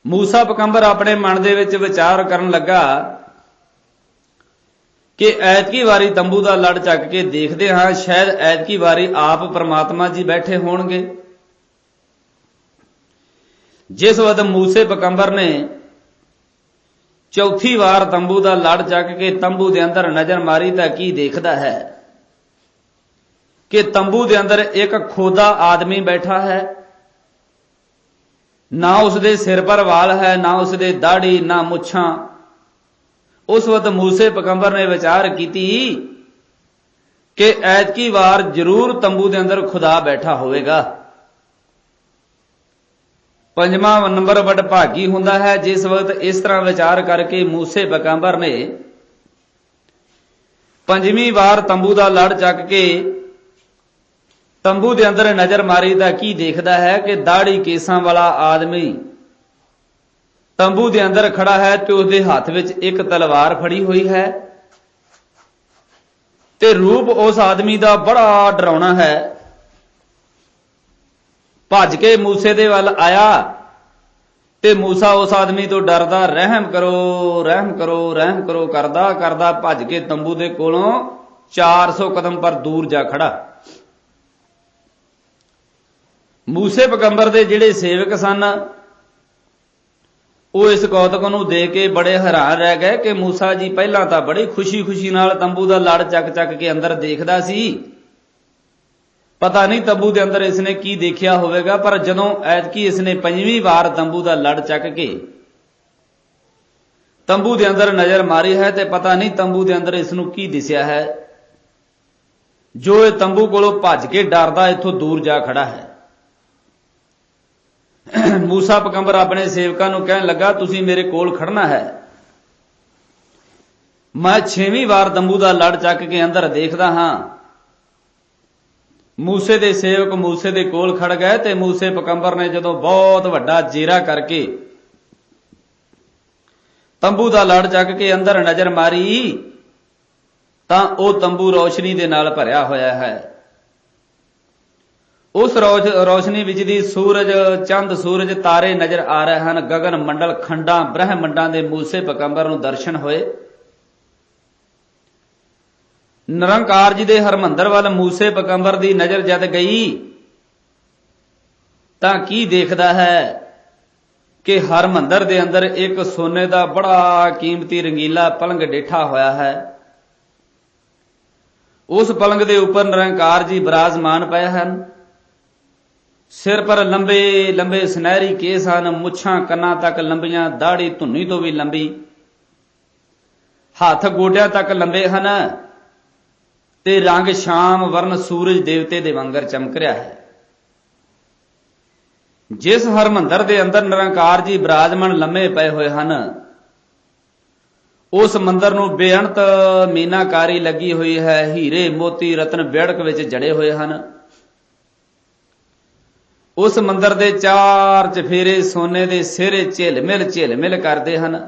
ਮੂਸਾ ਪਕੰਬਰ ਆਪਣੇ ਮਨ ਦੇ ਵਿੱਚ ਵਿਚਾਰ ਕਰਨ ਲੱਗਾ ਕਿ ਐਤਕੀ ਵਾਰੀ ਤੰਬੂ ਦਾ ਲੜ ਚੱਕ ਕੇ ਦੇਖਦੇ ਹਾਂ, ਸ਼ਾਇਦ ਐਤਕੀ ਵਾਰੀ ਆਪ ਪਰਮਾਤਮਾ ਜੀ ਬੈਠੇ ਹੋਣਗੇ। ਜਿਸ ਵਕਤ ਮੂਸੇ ਪਕੰਬਰ ਨੇ ਚੌਥੀ ਵਾਰ ਤੰਬੂ ਦਾ ਲੜ ਚੱਕ ਕੇ ਤੰਬੂ ਦੇ ਅੰਦਰ ਨਜ਼ਰ ਮਾਰੀ ਤਾਂ ਕੀ ਦੇਖਦਾ ਹੈ? ਕਿ ਤੰਬੂ ਦੇ ਅੰਦਰ ਇੱਕ ਖੋਦਾ ਆਦਮੀ ਬੈਠਾ ਹੈ। ਨਾ ਉਸ ਦੇ ਸਿਰ ਪਰ ਵਾਲ ਹੈ, ਨਾ ਉਸ ਦੇ ਦਾੜੀ ਨਾ ਮੁੱਛਾਂ। ਉਸ ਵਕਤ ਮੂਸੇ ਪਕੰਬਰ ਨੇ ਵਿਚਾਰ ਕੀਤੀ ਕਿ ਐਤਕੀ ਵਾਰ ਜ਼ਰੂਰ ਤੰਬੂ ਦੇ ਅੰਦਰ ਖੁਦਾ ਬੈਠਾ ਹੋਵੇਗਾ। ਪੰਜਵਾਂ ਨੰਬਰ ਵੱਡ ਭਾਗੀ ਹੁੰਦਾ ਹੈ, ਜਿਸ ਵਕਤ ਇਸ ਤਰ੍ਹਾਂ ਵਿਚਾਰ ਕਰਕੇ ਮੂਸੇ ਬਕੰਬਰ ਨੇ ਪੰਜਵੀਂ ਵਾਰ ਤੰਬੂ ਦਾ ਲੜ ਚੱਕ ਕੇ ਤੰਬੂ ਦੇ ਅੰਦਰ ਨਜ਼ਰ ਮਾਰੀ ਤਾਂ ਕੀ ਦੇਖਦਾ ਹੈ ਕਿ ਦਾੜੀ ਕੇਸਾਂ ਵਾਲਾ ਆਦਮੀ ਤੰਬੂ ਦੇ ਅੰਦਰ ਖੜਾ ਹੈ ਤੇ ਉਸਦੇ ਹੱਥ ਵਿੱਚ ਇੱਕ ਤਲਵਾਰ ਫੜੀ ਹੋਈ ਹੈ ਤੇ ਰੂਪ ਉਸ ਆਦਮੀ ਦਾ ਬੜਾ ਡਰਾਉਣਾ ਹੈ। ਭੱਜ ਕੇ ਮੂਸੇ ਦੇ ਵੱਲ ਆਇਆ ਤੇ ਮੂਸਾ ਉਸ ਆਦਮੀ ਤੋਂ ਡਰਦਾ, ਰਹਿਮ ਕਰੋ ਰਹਿਮ ਕਰੋ ਰਹਿਮ ਕਰੋ, ਕਰਦਾ ਕਰਦਾ ਭੱਜ ਕੇ ਤੰਬੂ ਦੇ ਕੋਲੋਂ 400 ਕਦਮ ਪਰ ਦੂਰ ਜਾ ਖੜਾ। ਮੂਸੇ ਪਗੰਬਰ ਦੇ ਜਿਹੜੇ ਸੇਵਕ ਸਨ, ਉਹ ਇਸ ਗੌਤਕ ਨੂੰ ਦੇਖ ਕੇ ਬੜੇ ਹੈਰਾਨ ਰਹਿ ਗਏ ਕਿ ਮੂਸਾ ਜੀ ਪਹਿਲਾਂ ਤਾਂ ਬੜੀ ਖੁਸ਼ੀ-ਖੁਸ਼ੀ ਨਾਲ ਤੰਬੂ ਦਾ ਲੜ ਚੱਕ-ਚੱਕ ਕੇ ਅੰਦਰ ਦੇਖਦਾ ਸੀ। ਪਤਾ ਨਹੀਂ ਤੰਬੂ ਦੇ ਅੰਦਰ ਇਸਨੇ ਕੀ ਦੇਖਿਆ ਹੋਵੇਗਾ, ਪਰ ਜਦੋਂ ਐਤਕੀ ਇਸਨੇ ਪੰਜਵੀਂ ਵਾਰ ਤੰਬੂ ਦਾ ਲੜ ਚੱਕ ਕੇ ਤੰਬੂ ਦੇ ਅੰਦਰ ਨਜ਼ਰ ਮਾਰੀ ਹੈ ਤੇ ਪਤਾ ਨਹੀਂ ਤੰਬੂ ਦੇ ਅੰਦਰ ਇਸ ਨੂੰ ਕੀ ਦਿਸਿਆ ਹੈ। ਜੋ ਇਹ ਤੰਬੂ ਕੋਲੋਂ ਭੱਜ ਕੇ ਡਰਦਾ ਇੱਥੋਂ ਦੂਰ ਜਾ ਖੜਾ ਹੈ। ਮੂਸਾ ਪਕੰਬਰ ਆਪਣੇ ਸੇਵਕਾਂ ਨੂੰ ਕਹਿਣ ਲੱਗਾ, ਤੁਸੀਂ ਮੇਰੇ ਕੋਲ ਖੜਨਾ ਹੈ। ਮੈਂ 6ਵੀਂ ਵਾਰ ਤੰਬੂ ਦਾ ਲੜ ਚੱਕ ਕੇ ਅੰਦਰ ਦੇਖਦਾ ਹਾਂ। ਮੂਸੇ ਦੇ ਸੇਵਕ ਮੂਸੇ ਦੇ ਕੋਲ ਖੜ ਗਏ ਤੇ ਮੂਸੇ ਪਕੰਬਰ ਨੇ ਜਦੋਂ ਬਹੁਤ ਵੱਡਾ ਜੀਰਾ ਕਰਕੇ ਤੰਬੂ ਦਾ ਲੜ ਚੱਕ ਕੇ ਅੰਦਰ ਨਜ਼ਰ ਮਾਰੀ, ਤਾਂ ਉਹ ਤੰਬੂ ਰੌਸ਼ਨੀ ਦੇ ਨਾਲ ਭਰਿਆ ਹੋਇਆ ਹੈ। ਉਸ ਰੋਸ਼ਨੀ ਵਿੱਚ ਦੀ ਸੂਰਜ, ਚੰਦ, ਸੂਰਜ ਤਾਰੇ ਨਜ਼ਰ ਆ ਰਹੇ ਹਨ। ਗगन ਮੰਡਲ ਖੰਡਾਂ, ਬ੍ਰਹਿਮੰਡਾਂ ਦੇ ਮੂਸੇ ਪਕੰਬਰ ਨੂੰ ਦਰਸ਼ਨ ਹੋਏ। ਨਿਰੰਕਾਰ ਜੀ ਦੇ ਹਰਮੰਦਰ ਵੱਲ ਮੂਸੇ ਪਕੰਬਰ ਦੀ ਨਜ਼ਰ ਜਦ ਗਈ, ਤਾਂ ਕੀ ਦੇਖਦਾ ਹੈ ਕਿ ਹਰਮੰਦਰ ਦੇ ਅੰਦਰ ਇੱਕ ਸੋਨੇ ਦਾ ਬੜਾ ਕੀਮਤੀ ਰੰਗੀਲਾ ਪਲੰਗ ਡੇਠਾ ਹੋਇਆ ਹੈ। ਉਸ ਪਲੰਗ ਦੇ ਉੱਪਰ ਨਿਰੰਕਾਰ ਜੀ ਬਿਰਾਜਮਾਨ ਪਏ ਹਨ। ਸਿਰ ਪਰ ਲੰਬੇ ਲੰਬੇ ਸੁਨਹਿਰੀ ਕੇਸ ਹਨ। ਮੁੱਛਾਂ ਕੰਨਾਂ ਤੱਕ ਲੰਬੀਆਂ ਦਾੜੀ ਧੁੰਨੀ ਤੋਂ ਵੀ ਲੰਬੀ। ਹੱਥ ਗੋਡਿਆਂ ਤੱਕ ਲੰਬੇ ਹਨ। ਤੇ ਰੰਗ ਸ਼ਾਮ ਵਰਨ ਸੂਰਜ ਦੇਵਤੇ ਦੇ ਵਾਂਗਰ ਚਮਕ ਰਿਹਾ ਹੈ। ਜਿਸ ਹਰਮੰਦਰ ਦੇ ਅੰਦਰ ਨਿਰੰਕਾਰ ਜੀ ਬਿਰਾਜਮਾਨ ਲੰਮੇ ਪਏ ਹੋਏ ਹਨ, ਉਸ ਮੰਦਰ ਨੂੰ ਬੇਅੰਤ ਮੀਨਾਕਾਰੀ ਲੱਗੀ ਹੋਈ ਹੈ। ਹੀਰੇ, ਮੋਤੀ, ਰਤਨ ਬਿੜਕ ਵਿੱਚ ਜੜੇ ਹੋਏ ਹਨ। ਉਸ ਮੰਦਰ ਦੇ ਚਾਰ ਚਫੇਰੇ ਸੋਨੇ ਦੇ ਸਿਰੇ ਝਿਲਮਿਲ ਝਿਲਮਿਲ ਕਰਦੇ ਹਨ।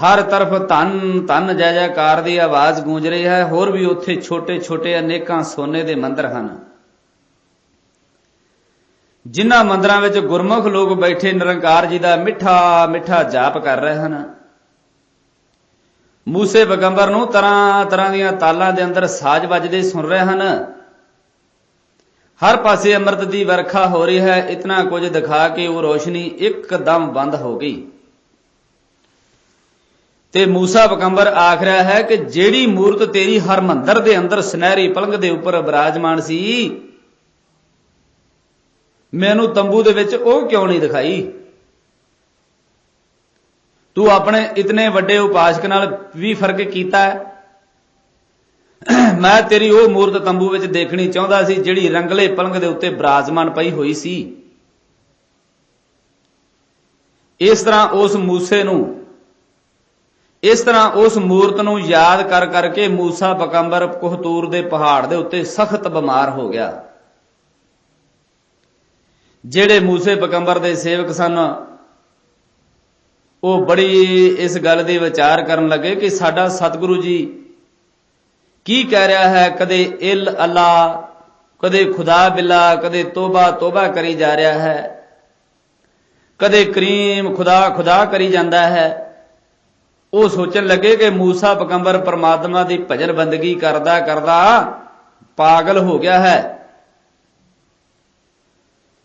ਹਰ ਤਰਫ ਧੰਨ ਧੰਨ ਜੈ ਜੈਕਾਰ ਦੀ ਆਵਾਜ਼ ਗੂੰਜ ਰਹੀ ਹੈ। ਹੋਰ ਵੀ ਉੱਥੇ ਛੋਟੇ ਛੋਟੇ ਅਨੇਕਾਂ ਸੋਨੇ ਦੇ ਮੰਦਰ ਹਨ। ਜਿਨ੍ਹਾਂ ਮੰਦਰਾਂ ਵਿੱਚ ਗੁਰਮੁਖ ਲੋਕ ਬੈਠੇ ਨਿਰੰਕਾਰ ਜੀ ਦਾ ਮਿੱਠਾ ਮਿੱਠਾ ਜਾਪ ਕਰ ਰਹੇ ਹਨ। ਮੂਸੇ ਬਗੰਬਰ ਨੂੰ ਤਰ੍ਹਾਂ ਤਰ੍ਹਾਂ ਦੀਆਂ ਤਾਲਾਂ ਦੇ ਅੰਦਰ ਸਾਜ਼ ਵੱਜਦੇ ਸੁਣ ਰਹੇ ਹਨ। ਹਰ ਪਾਸੇ ਅੰਮ੍ਰਿਤ ਦੀ ਵਰਖਾ ਹੋ ਰਹੀ ਹੈ। ਇਤਨਾ ਕੁਝ ਦਿਖਾ ਕੇ ਉਹ ਰੋਸ਼ਨੀ ਇੱਕਦਮ ਬੰਦ ਹੋ ਗਈ। ਤੇ ਮੂਸਾ ਪਕੰਬਰ ਆਖ ਰਿਹਾ ਹੈ ਕਿ ਜਿਹੜੀ ਮੂਰਤ ਤੇਰੀ ਹਰਮੰਦਰ ਦੇ ਅੰਦਰ ਸੁਨਹਿਰੀ ਪਲੰਗ ਦੇ ਉੱਪਰ ਬਿਰਾਜਮਾਨ ਸੀ, ਮੈਨੂੰ ਤੰਬੂ ਦੇ ਵਿੱਚ ਉਹ ਕਿਉਂ ਨਹੀਂ ਦਿਖਾਈ? ਤੂੰ ਆਪਣੇ ਇਤਨੇ ਵੱਡੇ ਉਪਾਸਕ ਨਾਲ ਵੀ ਫ਼ਰਕ ਕੀਤਾ ਹੈ? ਮੈਂ ਤੇਰੀ ਉਹ ਮੂਰਤ ਤੰਬੂ ਵਿੱਚ ਦੇਖਣੀ ਚਾਹੁੰਦਾ ਸੀ ਜਿਹੜੀ ਰੰਗਲੇ ਪਲੰਗ ਦੇ ਉੱਤੇ ਬਿਰਾਜਮਾਨ ਪਈ ਹੋਈ ਸੀ। ਇਸ ਤਰ੍ਹਾਂ ਉਸ ਮੂਸੇ ਨੂੰ ਇਸ ਤਰ੍ਹਾਂ ਉਸ ਮੂਰਤ ਨੂੰ ਯਾਦ ਕਰ ਕਰਕੇ ਮੂਸਾ ਬਕੰਬਰ ਕੋਹਤੂਰ ਦੇ ਪਹਾੜ ਦੇ ਉੱਤੇ ਸਖਤ ਬਿਮਾਰ ਹੋ ਗਿਆ। ਜਿਹੜੇ ਮੂਸੇ ਬਕੰਬਰ ਦੇ ਸੇਵਕ ਸਨ, ਉਹ ਬੜੀ ਇਸ ਗੱਲ ਦੇ ਵਿਚਾਰ ਕਰਨ ਲੱਗੇ ਕਿ ਸਾਡਾ ਸਤਿਗੁਰੂ ਜੀ ਕੀ ਕਹਿ ਰਿਹਾ ਹੈ, ਕਦੇ ਇਲ ਅੱਲਾ, ਕਦੇ ਖੁਦਾ ਬਿੱਲਾ, ਕਦੇ ਤੋਬਾ ਤੋਬਾ ਕਰੀ ਜਾ ਰਿਹਾ ਹੈ, ਕਦੇ ਕਰੀਮ ਖੁਦਾ ਖੁਦਾ ਕਰੀ ਜਾਂਦਾ ਹੈ। ਉਹ ਸੋਚਣ ਲੱਗੇ ਕਿ ਮੂਸਾ ਪਕੰਬਰ ਪਰਮਾਤਮਾ ਦੀ ਭਜਨ ਬੰਦਗੀ ਕਰਦਾ ਕਰਦਾ ਪਾਗਲ ਹੋ ਗਿਆ ਹੈ।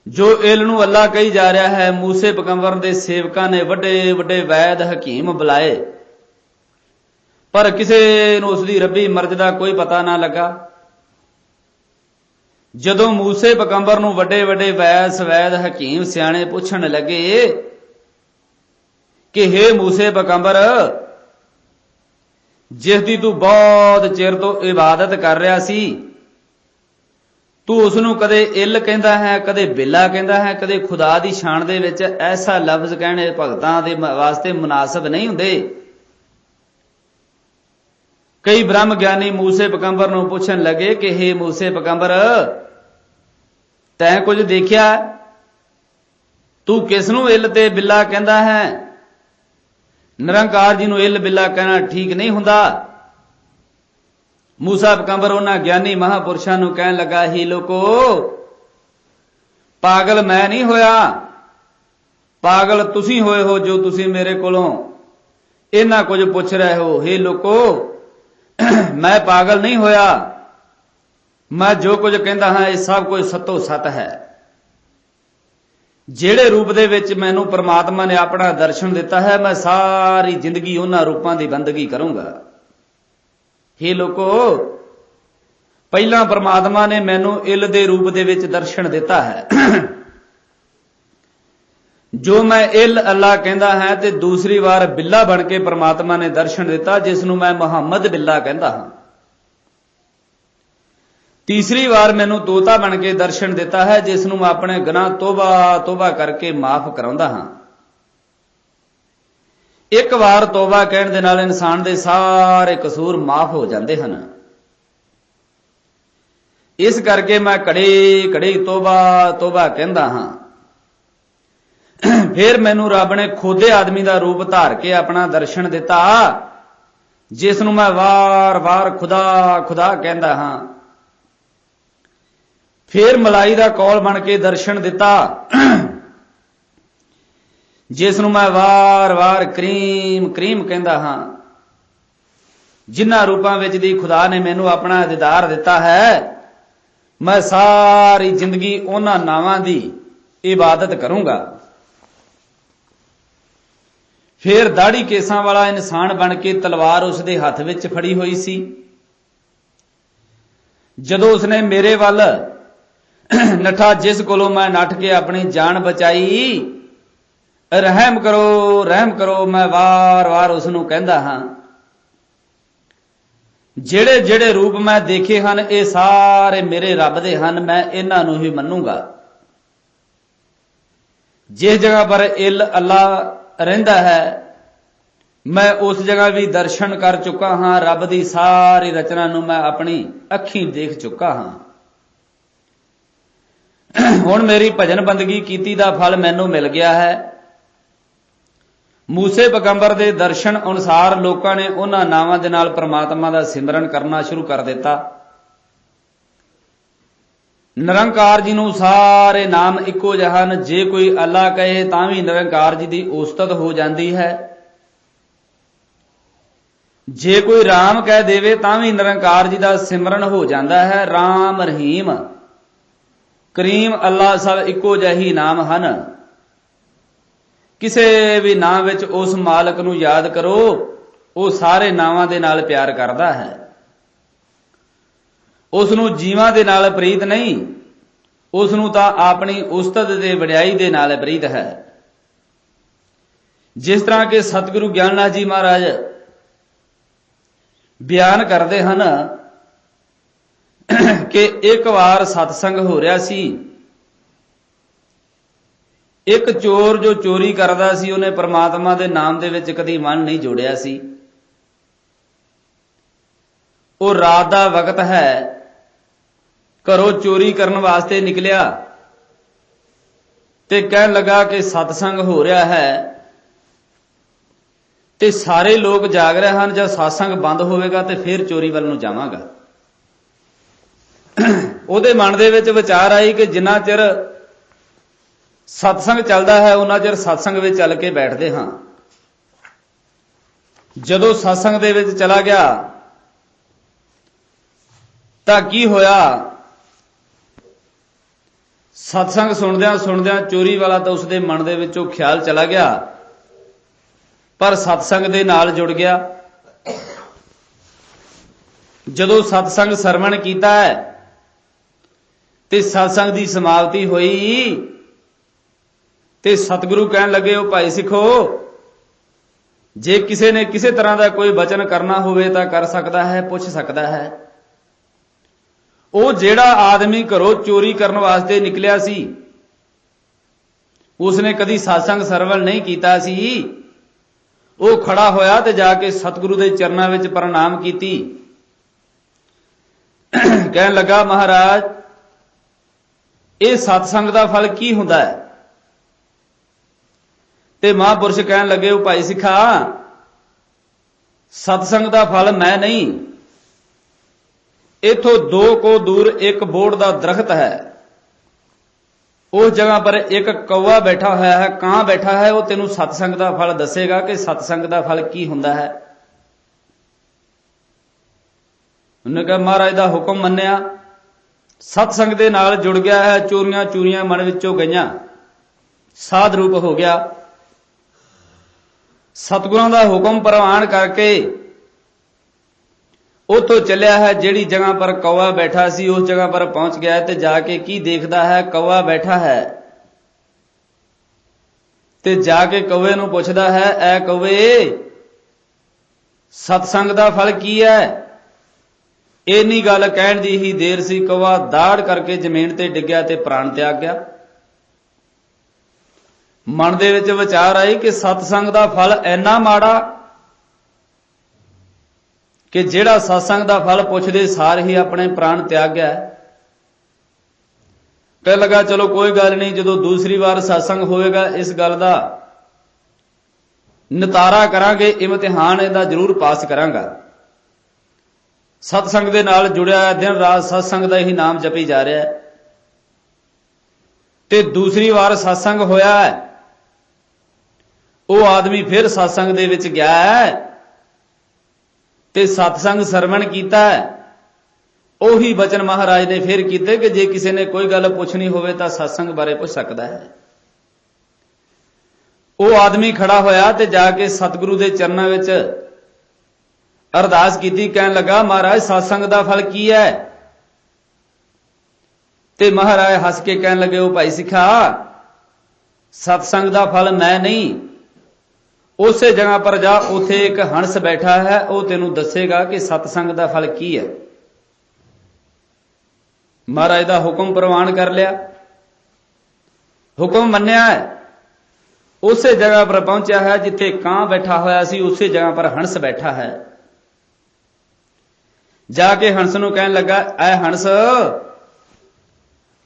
ਜੋ ਇਲ ਨੂੰ ਅੱਲਾ ਕਹੀ ਜਾ ਰਿਹਾ ਹੈ, ਮੂਸੇ ਪਕੰਬਰ ਦੇ ਸੇਵਕਾਂ ਨੇ ਵੱਡੇ ਵੱਡੇ ਵੈਦ ਹਕੀਮ ਬੁਲਾਏ। ਪਰ ਕਿਸੇ ਨੂੰ ਉਸ ਦੀ ਰੱਬੀ ਮਰਜ਼ ਦਾ ਕੋਈ ਪਤਾ ਨਾ ਲੱਗਾ। ਜਦੋਂ ਮੂਸੇ ਪਕੰਬਰ ਨੂੰ ਵੱਡੇ ਵੱਡੇ ਵੈਦ ਸਵੈਦ ਹਕੀਮ ਸਿਆਣੇ ਪੁੱਛਣ ਲੱਗੇ ਕਿ हे ਮੂਸੇ ਪਕੰਬਰ ਜਿਸ ਦੀ ਤੂੰ ਬਹੁਤ ਚਿਰ ਤੋਂ ਇਬਾਦਤ ਕਰ ਰਿਹਾ ਸੀ, ਤੂੰ ਉਸ ਨੂੰ ਕਦੇ ਇਲ ਕਹਿੰਦਾ ਹੈ, ਕਦੇ ਬਿੱਲਾ ਕਹਿੰਦਾ ਹੈ, ਕਦੇ ਖੁਦਾ ਦੀ ਸ਼ਾਨ ਦੇ ਵਿੱਚ ਐਸਾ ਲਫ਼ਜ਼ ਕਹਿਣੇ ਭਗਤਾਂ ਦੇ ਵਾਸਤੇ ਮੁਨਾਸਬ ਨਹੀਂ ਹੁੰਦੇ। ਕਈ ਬ੍ਰਹਮ ਗਿਆਨੀ ਮੂਸੇ ਪਕੰਬਰ ਨੂੰ ਪੁੱਛਣ ਲੱਗੇ ਕਿ हे ਮੂਸੇ ਪਕੰਬਰ ਤੈਂ ਕੁਝ ਦੇਖਿਆ? ਤੂੰ ਕਿਸ ਨੂੰ ਇਲ ਤੇ ਬਿੱਲਾ ਕਹਿੰਦਾ ਹੈ? ਨਿਰੰਕਾਰ ਜੀ ਨੂੰ ਇਲ ਬਿੱਲਾ ਕਹਿਣਾ ਠੀਕ ਨਹੀਂ ਹੁੰਦਾ। ਮੂਸਾ ਪਕੰਬਰ ਉਹਨਾਂ ਗਿਆਨੀ ਮਹਾਪੁਰਸ਼ਾਂ ਨੂੰ ਕਹਿਣ ਲੱਗਾ, ਹੀ ਲੋਕੋ, ਪਾਗਲ ਮੈਂ ਨਹੀਂ ਹੋਇਆ। ਪਾਗਲ ਤੁਸੀਂ ਹੋਏ ਹੋ ਜੋ ਤੁਸੀਂ ਮੇਰੇ ਕੋਲੋਂ ਇਹਨਾਂ ਕੁਝ ਪੁੱਛ ਰਹੇ ਹੋ। हे ਲੋਕੋ, ਮੈਂ ਪਾਗਲ ਨਹੀਂ ਹੋਇਆ। ਮੈਂ ਜੋ ਕੁਝ ਕਹਿੰਦਾ ਹਾਂ, ਇਹ ਸਭ ਕੁਝ ਸਤੋ ਸਤ ਹੈ। ਜਿਹੜੇ ਰੂਪ ਦੇ ਵਿੱਚ ਮੈਨੂੰ ਪ੍ਰਮਾਤਮਾ ਨੇ ਆਪਣਾ ਦਰਸ਼ਨ ਦਿੱਤਾ ਹੈ, ਮੈਂ ਸਾਰੀ ਜ਼ਿੰਦਗੀ ਉਹਨਾਂ ਰੂਪਾਂ ਦੀ ਬੰਦਗੀ ਕਰੂੰਗਾ। हे ਲੋਕੋ, ਪਹਿਲਾਂ ਪ੍ਰਮਾਤਮਾ ਨੇ ਮੈਨੂੰ ਇਲ ਦੇ ਰੂਪ ਦੇ ਵਿੱਚ ਦਰਸ਼ਨ ਦਿੱਤਾ ਹੈ। ਜੋ ਮੈਂ ਇਲ ਅੱਲਾ ਕਹਿੰਦਾ ਹੈ ਤੇ ਦੂਸਰੀ ਵਾਰ ਬਿੱਲਾ ਬਣ ਕੇ ਪ੍ਰਮਾਤਮਾ ਨੇ ਦਰਸ਼ਨ ਦਿੱਤਾ, ਜਿਸ ਨੂੰ ਮੈਂ ਮੁਹੰਮਦ ਬਿੱਲਾ ਕਹਿੰਦਾ ਹਾਂ। ਤੀਸਰੀ ਵਾਰ ਮੈਨੂੰ ਤੋਤਾ ਬਣ ਕੇ ਦਰਸ਼ਨ ਦਿੱਤਾ ਹੈ, ਜਿਸ ਨੂੰ ਮੈਂ ਆਪਣੇ ਗੁਨਾਹ ਤੋਬਾ ਤੋਬਾ ਕਰਕੇ ਮਾਫ ਕਰਾਉਂਦਾ ਹਾਂ। ਇੱਕ ਵਾਰ ਤੋਬਾ ਕਹਿਣ ਦੇ ਨਾਲ ਇਨਸਾਨ ਦੇ ਸਾਰੇ ਕਸੂਰ ਮਾਫ ਹੋ ਜਾਂਦੇ ਹਨ। ਇਸ ਕਰਕੇ ਮੈਂ ਕੜੇ ਕੜੇ ਤੋਬਾ ਤੋਬਾ ਕਹਿੰਦਾ ਹਾਂ। ਫਿਰ ਮੈਨੂੰ ਰੱਬ ਨੇ ਖੋਦੇ ਆਦਮੀ ਦਾ ਰੂਪ ਧਾਰ ਕੇ ਆਪਣਾ ਦਰਸ਼ਨ ਦਿੱਤਾ, ਜਿਸ ਨੂੰ ਮੈਂ ਵਾਰ-ਵਾਰ ਖੁਦਾ ਖੁਦਾ ਕਹਿੰਦਾ ਹਾਂ। ਫਿਰ ਮਲਾਈ ਦਾ ਕੌਲ ਬਣ ਕੇ ਦਰਸ਼ਨ ਦਿੱਤਾ। ਜਿਸ ਨੂੰ ਮੈਂ ਵਾਰ-ਵਾਰ ਕਰੀਮ ਕਰੀਮ ਕਹਿੰਦਾ ਹਾਂ। ਜਿਨ੍ਹਾਂ ਰੂਪਾਂ ਵਿੱਚ ਦੀ ਖੁਦਾ ਨੇ ਮੈਨੂੰ ਆਪਣਾ ਦੀਦਾਰ ਦਿੱਤਾ ਹੈ, ਮੈਂ ਸਾਰੀ ਜ਼ਿੰਦਗੀ ਉਹਨਾਂ ਨਾਵਾਂ ਦੀ ਇਬਾਦਤ ਕਰੂੰਗਾ। ਫੇਰ ਦਾੜੀ ਕੇਸਾਂ ਵਾਲਾ ਇਨਸਾਨ ਬਣ ਕੇ ਤਲਵਾਰ ਉਸ ਦੇ ਹੱਥ ਵਿੱਚ ਫੜੀ ਹੋਈ ਸੀ। ਜਦੋਂ ਉਸਨੇ ਮੇਰੇ ਵੱਲ ਨਠਾ ਜਿਸ ਕੋਲੋਂ ਮੈਂ ਨੱਠ ਕੇ ਆਪਣੀ ਜਾਨ ਬਚਾਈ, ਰਹਿਮ ਕਰੋ ਰਹਿਮ ਕਰੋ, ਮੈਂ ਵਾਰ-ਵਾਰ ਉਸ ਨੂੰ ਕਹਿੰਦਾ ਹਾਂ। ਜਿਹੜੇ ਜਿਹੜੇ ਰੂਪ ਮੈਂ ਦੇਖੇ ਹਨ, ਇਹ ਸਾਰੇ ਮੇਰੇ ਰੱਬ ਦੇ ਹਨ, ਮੈਂ ਇਹਨਾਂ ਨੂੰ ਹੀ ਮੰਨੂਗਾ। ਜਿਸ ਜਗ੍ਹਾ ਪਰ ਇਲ ਅੱਲਾ ਰਹਿੰਦਾ ਹੈ, ਮੈਂ ਉਸ ਜਗ੍ਹਾ ਵੀ ਦਰਸ਼ਨ ਕਰ ਚੁੱਕਾ ਹਾਂ, ਰੱਬ ਦੀ ਸਾਰੀ ਰਚਨਾ ਨੂੰ ਮੈਂ ਆਪਣੀ ਅੱਖੀਂ ਦੇਖ ਚੁੱਕਾ ਹਾਂ। ਹੁਣ ਮੇਰੀ ਭਜਨ ਬੰਦਗੀ ਕੀਤੀ ਦਾ ਫਲ ਮੈਨੂੰ ਮਿਲ ਗਿਆ ਹੈ। ਮੂਸੇ ਪੈਗੰਬਰ ਦੇ ਦਰਸ਼ਨ ਅਨੁਸਾਰ ਲੋਕਾਂ ਨੇ ਉਹਨਾਂ ਨਾਵਾਂ ਦੇ ਨਾਲ ਪ੍ਰਮਾਤਮਾ ਦਾ ਸਿਮਰਨ ਕਰਨਾ ਸ਼ੁਰੂ ਕਰ ਦਿੱਤਾ। ਨਿਰੰਕਾਰ ਜੀ ਨੂੰ ਸਾਰੇ ਨਾਮ ਇੱਕੋ ਜਿਹੇ ਹਨ। ਜੇ ਕੋਈ ਅੱਲਾ ਕਹੇ ਤਾਂ ਵੀ ਨਿਰੰਕਾਰ ਜੀ ਦੀ ਉਸਤਤ ਹੋ ਜਾਂਦੀ ਹੈ। ਜੇ ਕੋਈ RAM ਕਹਿ ਦੇਵੇ ਤਾਂ ਵੀ ਨਿਰੰਕਾਰ ਜੀ ਦਾ ਸਿਮਰਨ ਹੋ ਜਾਂਦਾ ਹੈ। RAM ਰਹੀਮ। ਕਰੀਮ ਅੱਲਾ ਸਭ ਇੱਕੋ ਜਿਹੀ ਨਾਮ ਹਨ। ਕਿਸੇ ਵੀ ਨਾਮ ਵਿੱਚ ਉਸ ਮਾਲਕ ਨੂੰ ਯਾਦ ਕਰੋ, ਉਹ ਸਾਰੇ ਨਾਵਾਂ ਦੇ ਨਾਲ ਪਿਆਰ ਕਰਦਾ ਹੈ। ਉਸ ਨੂੰ ਜੀਵਾਂ ਦੇ ਨਾਲ ਪ੍ਰੀਤ ਨਹੀਂ, ਉਸ ਨੂੰ ਤਾਂ ਆਪਣੀ ਉਸਤਤ ਦੇ ਵਡਿਆਈ ਦੇ ਨਾਲ ਪ੍ਰੀਤ ਹੈ। ਜਿਸ ਤਰ੍ਹਾਂ ਕਿ ਸਤਿਗੁਰੂ ਗਿਆਨਨਾਥ ਜੀ ਮਹਾਰਾਜ ਬਿਆਨ ਕਰਦੇ ਹਨ ਕਿ ਇੱਕ ਵਾਰ ਸਤਸੰਗ ਹੋ ਰਿਹਾ ਸੀ। ਇੱਕ ਚੋਰ ਜੋ ਚੋਰੀ ਕਰਦਾ ਸੀ, ਉਹਨੇ ਪ੍ਰਮਾਤਮਾ ਦੇ ਨਾਮ ਦੇ ਵਿੱਚ ਕਦੀ ਮਨ ਨਹੀਂ ਜੋੜਿਆ ਸੀ। ਉਹ ਰਾਤ ਦਾ ਵਕਤ ਹੈ। ਘਰੋਂ ਚੋਰੀ ਕਰਨ ਵਾਸਤੇ ਨਿਕਲਿਆ ਤੇ ਕਹਿਣ ਲੱਗਾ ਕਿ ਸਤਸੰਗ ਹੋ ਰਿਹਾ ਹੈ ਤੇ ਸਾਰੇ ਲੋਕ ਜਾਗ ਰਹੇ ਹਨ ਜਦ satsang ਬੰਦ ਹੋਵੇਗਾ ਤੇ ਫਿਰ ਚੋਰੀ ਵੱਲ ਨੂੰ ਜਾਵਾਂਗਾ। ਉਹਦੇ ਮਨ ਦੇ ਵਿੱਚ ਵਿਚਾਰ ਆਈ ਕਿ ਜਿੰਨਾ ਚਿਰ ਸਤਸੰਗ ਚੱਲਦਾ ਹੈ ਉਹਨਾਂ ਚਿਰ ਸਤਸੰਗ ਵਿੱਚ ਚੱਲ ਕੇ ਬੈਠਦੇ ਹਾਂ। ਜਦੋਂ ਸਤਸੰਗ ਦੇ ਵਿੱਚ ਚਲਾ ਗਿਆ, ਤਾਂ ਕੀ ਹੋਇਆ? ਸਤਸੰਗ ਸੁਣਦਿਆਂ ਸੁਣਦਿਆਂ ਚੋਰੀ ਵਾਲਾ ਤਾਂ ਉਸਦੇ ਮਨ ਦੇ ਵਿੱਚੋਂ ਖਿਆਲ ਚਲਾ ਗਿਆ, ਪਰ ਸਤਸੰਗ ਦੇ ਨਾਲ ਜੁੜ ਗਿਆ। ਜਦੋਂ ਸਤਸੰਗ ਸਰਵਣ ਕੀਤਾ ਹੈ ਤੇ ਸਤਸੰਗ ਦੀ ਸਮਾਪਤੀ ਹੋਈ। ਤੇ ਸਤਿਗੁਰੂ ਕਹਿਣ ਲੱਗੇ, ਉਹ ਭਾਈ ਸਿੱਖੋ, ਜੇ ਕਿਸੇ ਨੇ ਕਿਸੇ ਤਰ੍ਹਾਂ ਦਾ ਕੋਈ ਬਚਨ ਕਰਨਾ ਹੋਵੇ ਤਾਂ ਕਰ ਸਕਦਾ ਹੈ, ਪੁੱਛ ਸਕਦਾ ਹੈ। ਉਹ ਜਿਹੜਾ ਆਦਮੀ ਘਰੋਂ ਚੋਰੀ ਕਰਨ ਵਾਸਤੇ ਨਿਕਲਿਆ ਸੀ, ਉਸਨੇ ਕਦੀ satsang ਸਰਵਣ ਨਹੀਂ ਕੀਤਾ ਸੀ। ਉਹ ਖੜਾ ਹੋਇਆ ਤੇ ਜਾ ਕੇ ਸਤਿਗੁਰੂ ਦੇ ਚਰਨਾਂ ਵਿੱਚ ਪ੍ਰਣਾਮ ਕੀਤੀ। ਕਹਿਣ ਲੱਗਾ, ਮਹਾਰਾਜ ਇਹ ਸਤਸੰਗ ਦਾ ਫਲ ਕੀ ਹੁੰਦਾ ਹੈ? ਤੇ ਮਹਾਂਪੁਰਸ਼ ਕਹਿਣ ਲੱਗੇ, ਉਹ ਭਾਈ ਸਿੱਖਾ, ਸਤਸੰਗ ਦਾ ਫਲ ਮੈਂ ਨਹੀਂ। ਇਥੋਂ ਦੋ ਕੋ ਦੂਰ ਇੱਕ ਬੋੜ ਦਾ ਦਰਖਤ ਹੈ। ਉਸ ਜਗ੍ਹਾ ਪਰ ਇੱਕ ਕੌਵਾ ਬੈਠਾ ਹੋਇਆ ਹੈ, ਕਾਂ ਬੈਠਾ ਹੈ, ਉਹ ਤੈਨੂੰ ਸਤਸੰਗ ਦਾ ਫਲ ਦੱਸੇਗਾ ਕਿ ਸਤਸੰਗ ਦਾ ਫਲ ਕੀ ਹੁੰਦਾ ਹੈ। ਉਹਨੇ ਕਿਹਾ, ਮਹਾਰਾਜ ਦਾ ਹੁਕਮ ਮੰਨਿਆ। ਸਤਸੰਗ ਦੇ ਨਾਲ ਜੁੜ ਗਿਆ ਹੈ, ਚੋਰੀਆਂ ਚੂਰੀਆਂ ਮਨ ਵਿੱਚੋਂ ਗਈਆਂ। ਸਾਧ ਰੂਪ ਹੋ ਗਿਆ। ਸਤਿਗੁਰਾਂ ਦਾ ਹੁਕਮ ਪ੍ਰਵਾਨ ਕਰਕੇ ਉਤੋਂ ਚੱਲਿਆ ਹੈ, ਜਿਹੜੀ ਜਗ੍ਹਾ ਪਰ ਕੌਵਾ ਬੈਠਾ ਸੀ, ਉਸ ਜਗ੍ਹਾ ਪਰ ਪਹੁੰਚ ਗਿਆ ਤੇ ਜਾ ਕੇ ਕੀ ਦੇਖਦਾ ਹੈ ਕੌਵਾ ਬੈਠਾ ਹੈ। ਤੇ ਜਾ ਕੇ ਕੌਵੇ ਨੂੰ ਪੁੱਛਦਾ ਹੈ, ਐ ਕੌਵੇ ਸਤਸੰਗ ਦਾ ਫਲ ਕੀ ਹੈ? ਇੰਨੀ ਗੱਲ ਕਹਿਣ ਦੀ ਹੀ ਦੇਰ ਸੀ, ਕਵਾ ਦਾੜ ਕਰਕੇ ਜ਼ਮੀਨ ਤੇ ਡਿੱਗਿਆ ਤੇ ਪ੍ਰਾਣ ਤਿਆਗ ਗਿਆ। ਮਨ ਦੇ ਵਿੱਚ ਵਿਚਾਰ ਆਈ ਕਿ ਸਤਸੰਗ ਦਾ ਫਲ ਐਨਾ ਮਾੜਾ ਕਿ ਜਿਹੜਾ ਸਤਸੰਗ ਦਾ ਫਲ ਪੁੱਛਦੇ ਸਾਰ ਹੀ ਆਪਣੇ ਪ੍ਰਾਣ ਤਿਆਗ ਗਿਆ ਕਹਿ ਲਗਾ, ਚਲੋ ਕੋਈ ਗੱਲ ਨਹੀਂ, ਜਦੋਂ ਦੂਸਰੀ ਵਾਰ ਸਤਸੰਗ ਹੋਵੇਗਾ, ਇਸ ਗੱਲ ਦਾ ਨਿਤਾਰਾ ਕਰਾਂਗੇ, ਇਮਤਿਹਾਨ ਇਹਦਾ ਜ਼ਰੂਰ ਪਾਸ ਕਰਾਂਗਾ। ਸਤਸੰਗ ਦੇ ਨਾਲ ਜੁੜਿਆ ਹੈ ਦਿਨ ਰਾਤ ਸਤਸੰਗ ਦਾ ਹੀ ਨਾਮ ਜਪੀ ਜਾ ਰਿਹਾ ਹੈ। ਤੇ ਦੂਸਰੀ ਵਾਰ ਸਤਸੰਗ ਹੋਇਆ ਹੈ। ਉਹ ਆਦਮੀ ਫਿਰ ਸਤਸੰਗ ਦੇ ਵਿੱਚ ਗਿਆ ਹੈ ਤੇ ਸਤਸੰਗ ਸਰਵਣ ਕੀਤਾ ਹੈ। ਉਹੀ ਬਚਨ ਮਹਾਰਾਜ ਨੇ ਫਿਰ ਕੀਤੇ ਕਿ ਜੇ ਕਿਸੇ ਨੇ ਕੋਈ ਗੱਲ ਪੁੱਛਣੀ ਹੋਵੇ ਤਾਂ ਸਤਸੰਗ ਬਾਰੇ ਪੁੱਛ ਸਕਦਾ ਹੈ। ਉਹ ਆਦਮੀ ਖੜਾ ਹੋਇਆ ਤੇ ਜਾ ਕੇ ਸਤਿਗੁਰੂ ਦੇ ਚਰਨਾਂ ਵਿੱਚ ਅਰਦਾਸ ਕੀਤੀ, ਕਹਿਣ ਲੱਗਾ, ਮਹਾਰਾਜ ਸਤਸੰਗ ਦਾ ਫਲ ਕੀ ਹੈ? ਤੇ ਮਹਾਰਾਜ ਹੱਸ ਕੇ ਕਹਿਣ ਲੱਗੇ, ਉਹ ਭਾਈ ਸਿੱਖਾ, ਸਤਸੰਗ ਦਾ ਫਲ ਮੈਂ ਨਹੀਂ। ਉਸੇ ਜਗ੍ਹਾ ਪਰ ਜਾ, ਉਥੇ ਇੱਕ ਹੰਸ ਬੈਠਾ ਹੈ, ਉਹ ਤੈਨੂੰ ਦੱਸੇਗਾ ਕਿ ਸਤਸੰਗ ਦਾ ਫਲ ਕੀ ਹੈ। ਮਹਾਰਾਜ ਦਾ ਹੁਕਮ ਪ੍ਰਵਾਨ ਕਰ ਲਿਆ। ਹੁਕਮ ਮੰਨਿਆ ਹੈ। ਉਸੇ ਜਗ੍ਹਾ ਪਰ ਪਹੁੰਚਿਆ ਹੈ, ਜਿੱਥੇ ਕਾਂ ਬੈਠਾ ਹੋਇਆ ਸੀ, ਉਸੇ ਜਗ੍ਹਾ ਪਰ ਹੰਸ ਬੈਠਾ ਹੈ। ਜਾ ਕੇ ਹੰਸ ਨੂੰ ਕਹਿਣ ਲੱਗਾ, ਐ ਹੰਸ,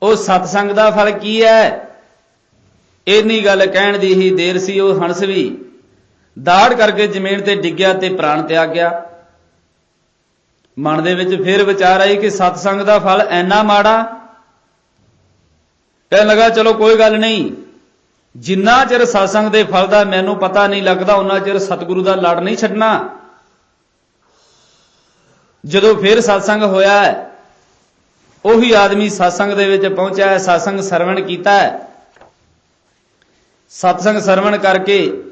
ਉਹ ਸਤਸੰਗ ਦਾ ਫਲ ਕੀ ਹੈ ਇੰਨੀ ਗੱਲ ਕਹਿਣ ਦੀ ਹੀ ਦੇਰ ਸੀ, ਉਹ ਹੰਸ ਵੀ ਦਾੜ ਕਰਕੇ ਜ਼ਮੀਨ ਤੇ ਡਿੱਗਿਆ ਤੇ ਪ੍ਰਾਣ ਤਿਆਗ ਗਿਆ। ਮਨ ਦੇ ਵਿੱਚ ਫਿਰ ਵਿਚਾਰ ਆਈ ਕਿ ਸਤਸੰਗ ਦਾ ਫਲ ਐਨਾ ਮਾੜਾ। ਕਹਿਣ ਲੱਗਾ, ਚਲੋ ਕੋਈ ਗੱਲ ਨਹੀਂ, ਜਿੰਨਾ ਚਿਰ ਸਤਸੰਗ ਦੇ ਫਲ ਦਾ ਮੈਨੂੰ ਪਤਾ ਨਹੀਂ ਲੱਗਦਾ ਉਹਨਾਂ ਚਿਰ ਸਤਿਗੁਰੂ ਦਾ ਲੜ ਨਹੀਂ ਛੱਡਣਾ। ਜਦੋਂ ਫਿਰ ਸਤਸੰਗ ਹੋਇਆ ਉਹੀ ਆਦਮੀ ਸਤਸੰਗ ਦੇ ਵਿੱਚ ਪਹੁੰਚਿਆ ਹੈ, ਸਤਸੰਗ ਸਰਵਣ ਕੀਤਾ ਹੈ। ਸਤਸੰਗ ਸਰਵਣ ਕਰਕੇ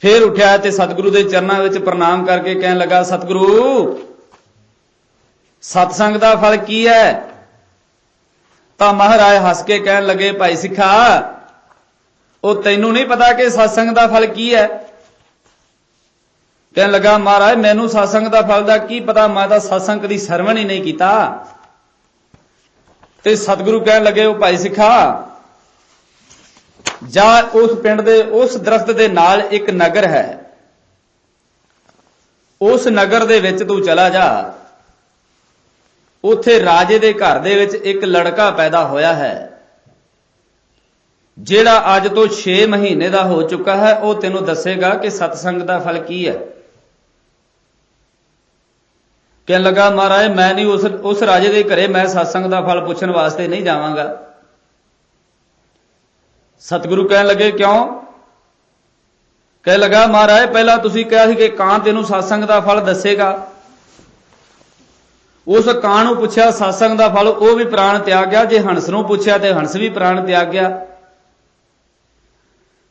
ਫਿਰ ਉੱਠਿਆ ਤੇ ਸਤਿਗੁਰੂ ਦੇ ਚਰਨਾਂ ਵਿੱਚ ਪ੍ਰਣਾਮ ਕਰਕੇ ਕਹਿਣ ਲੱਗਾ, ਸਤਿਗੁਰੂ, ਸਤਸੰਗ ਦਾ ਫਲ ਕੀ ਹੈ? ਤਾਂ ਮਹਾਰਾਜ ਹੱਸ ਕੇ ਕਹਿਣ ਲੱਗੇ, ਭਾਈ ਸਿੱਖਾ, ਉਹ ਤੈਨੂੰ ਨਹੀਂ ਪਤਾ ਕਿ ਸਤਸੰਗ ਦਾ ਫਲ ਕੀ ਹੈ? ਕਹਿਣ ਲੱਗਾ, ਮਹਾਰਾਜ, ਮੈਨੂੰ ਸਤਸੰਗ ਦਾ ਫਲ ਦਾ ਕੀ ਪਤਾ? ਮੈਂ ਤਾਂ ਸਤਸੰਗ ਕਦੀ ਸਰਵਣ ਹੀ ਨਹੀਂ ਕੀਤਾ। ਤੇ ਸਤਿਗੁਰੂ ਕਹਿਣ ਲੱਗੇ, ਉਹ ਭਾਈ ਸਿੱਖਾ, ਜਾ ਉਸ ਪਿੰਡ ਦੇ, ਉਸ ਦਰਖਤ ਦੇ ਨਾਲ ਇੱਕ ਨਗਰ ਹੈ। ਉਸ ਨਗਰ ਦੇ ਵਿੱਚ ਤੂੰ ਚਲਾ ਜਾ। ਉੱਥੇ ਰਾਜੇ ਦੇ ਘਰ ਦੇ ਵਿੱਚ ਇੱਕ ਲੜਕਾ ਪੈਦਾ ਹੋਇਆ ਹੈ, ਜਿਹੜਾ ਅੱਜ ਤੋਂ 6 ਮਹੀਨੇ ਦਾ ਹੋ ਚੁੱਕਾ ਹੈ। ਉਹ ਤੈਨੂੰ ਦੱਸੇਗਾ ਕਿ ਸਤਸੰਗ ਦਾ ਫਲ ਕੀ ਹੈ। ਕਹਿਣ ਲੱਗਾ, ਮਹਾਰਾਜ, ਮੈਂ ਨਹੀਂ ਉਸ ਉਸ ਰਾਜੇ ਦੇ ਘਰੇ, ਮੈਂ ਸਤਸੰਗ ਦਾ ਫਲ ਪੁੱਛਣ ਵਾਸਤੇ ਨਹੀਂ ਜਾਵਾਂਗਾ। ਸਤਿਗੁਰੂ ਕਹਿਣ ਲੱਗੇ, ਕਿਉਂ? ਕਹਿ ਲਗਾ, ਮਹਾਰਾਜ, ਪਹਿਲਾਂ ਤੁਸੀਂ ਕਿਹਾ ਸੀ ਕਿ ਕਾਂ ਤੈਨੂੰ ਸਤਸੰਗ ਦਾ ਫਲ ਦੱਸੇਗਾ। ਉਸ ਕਾਂ ਨੂੰ ਪੁੱਛਿਆ ਸਤਸੰਗ ਦਾ ਫਲ? ਉਹ ਵੀ ਪ੍ਰਾਣ ਤਿਆਗ ਗਿਆ, ਜੇ ਹੰਸ ਨੂੰ ਪੁੱਛਿਆ ਤੇ ਹੰਸ ਵੀ ਪ੍ਰਾਣ ਤਿਆਗ ਗਿਆ।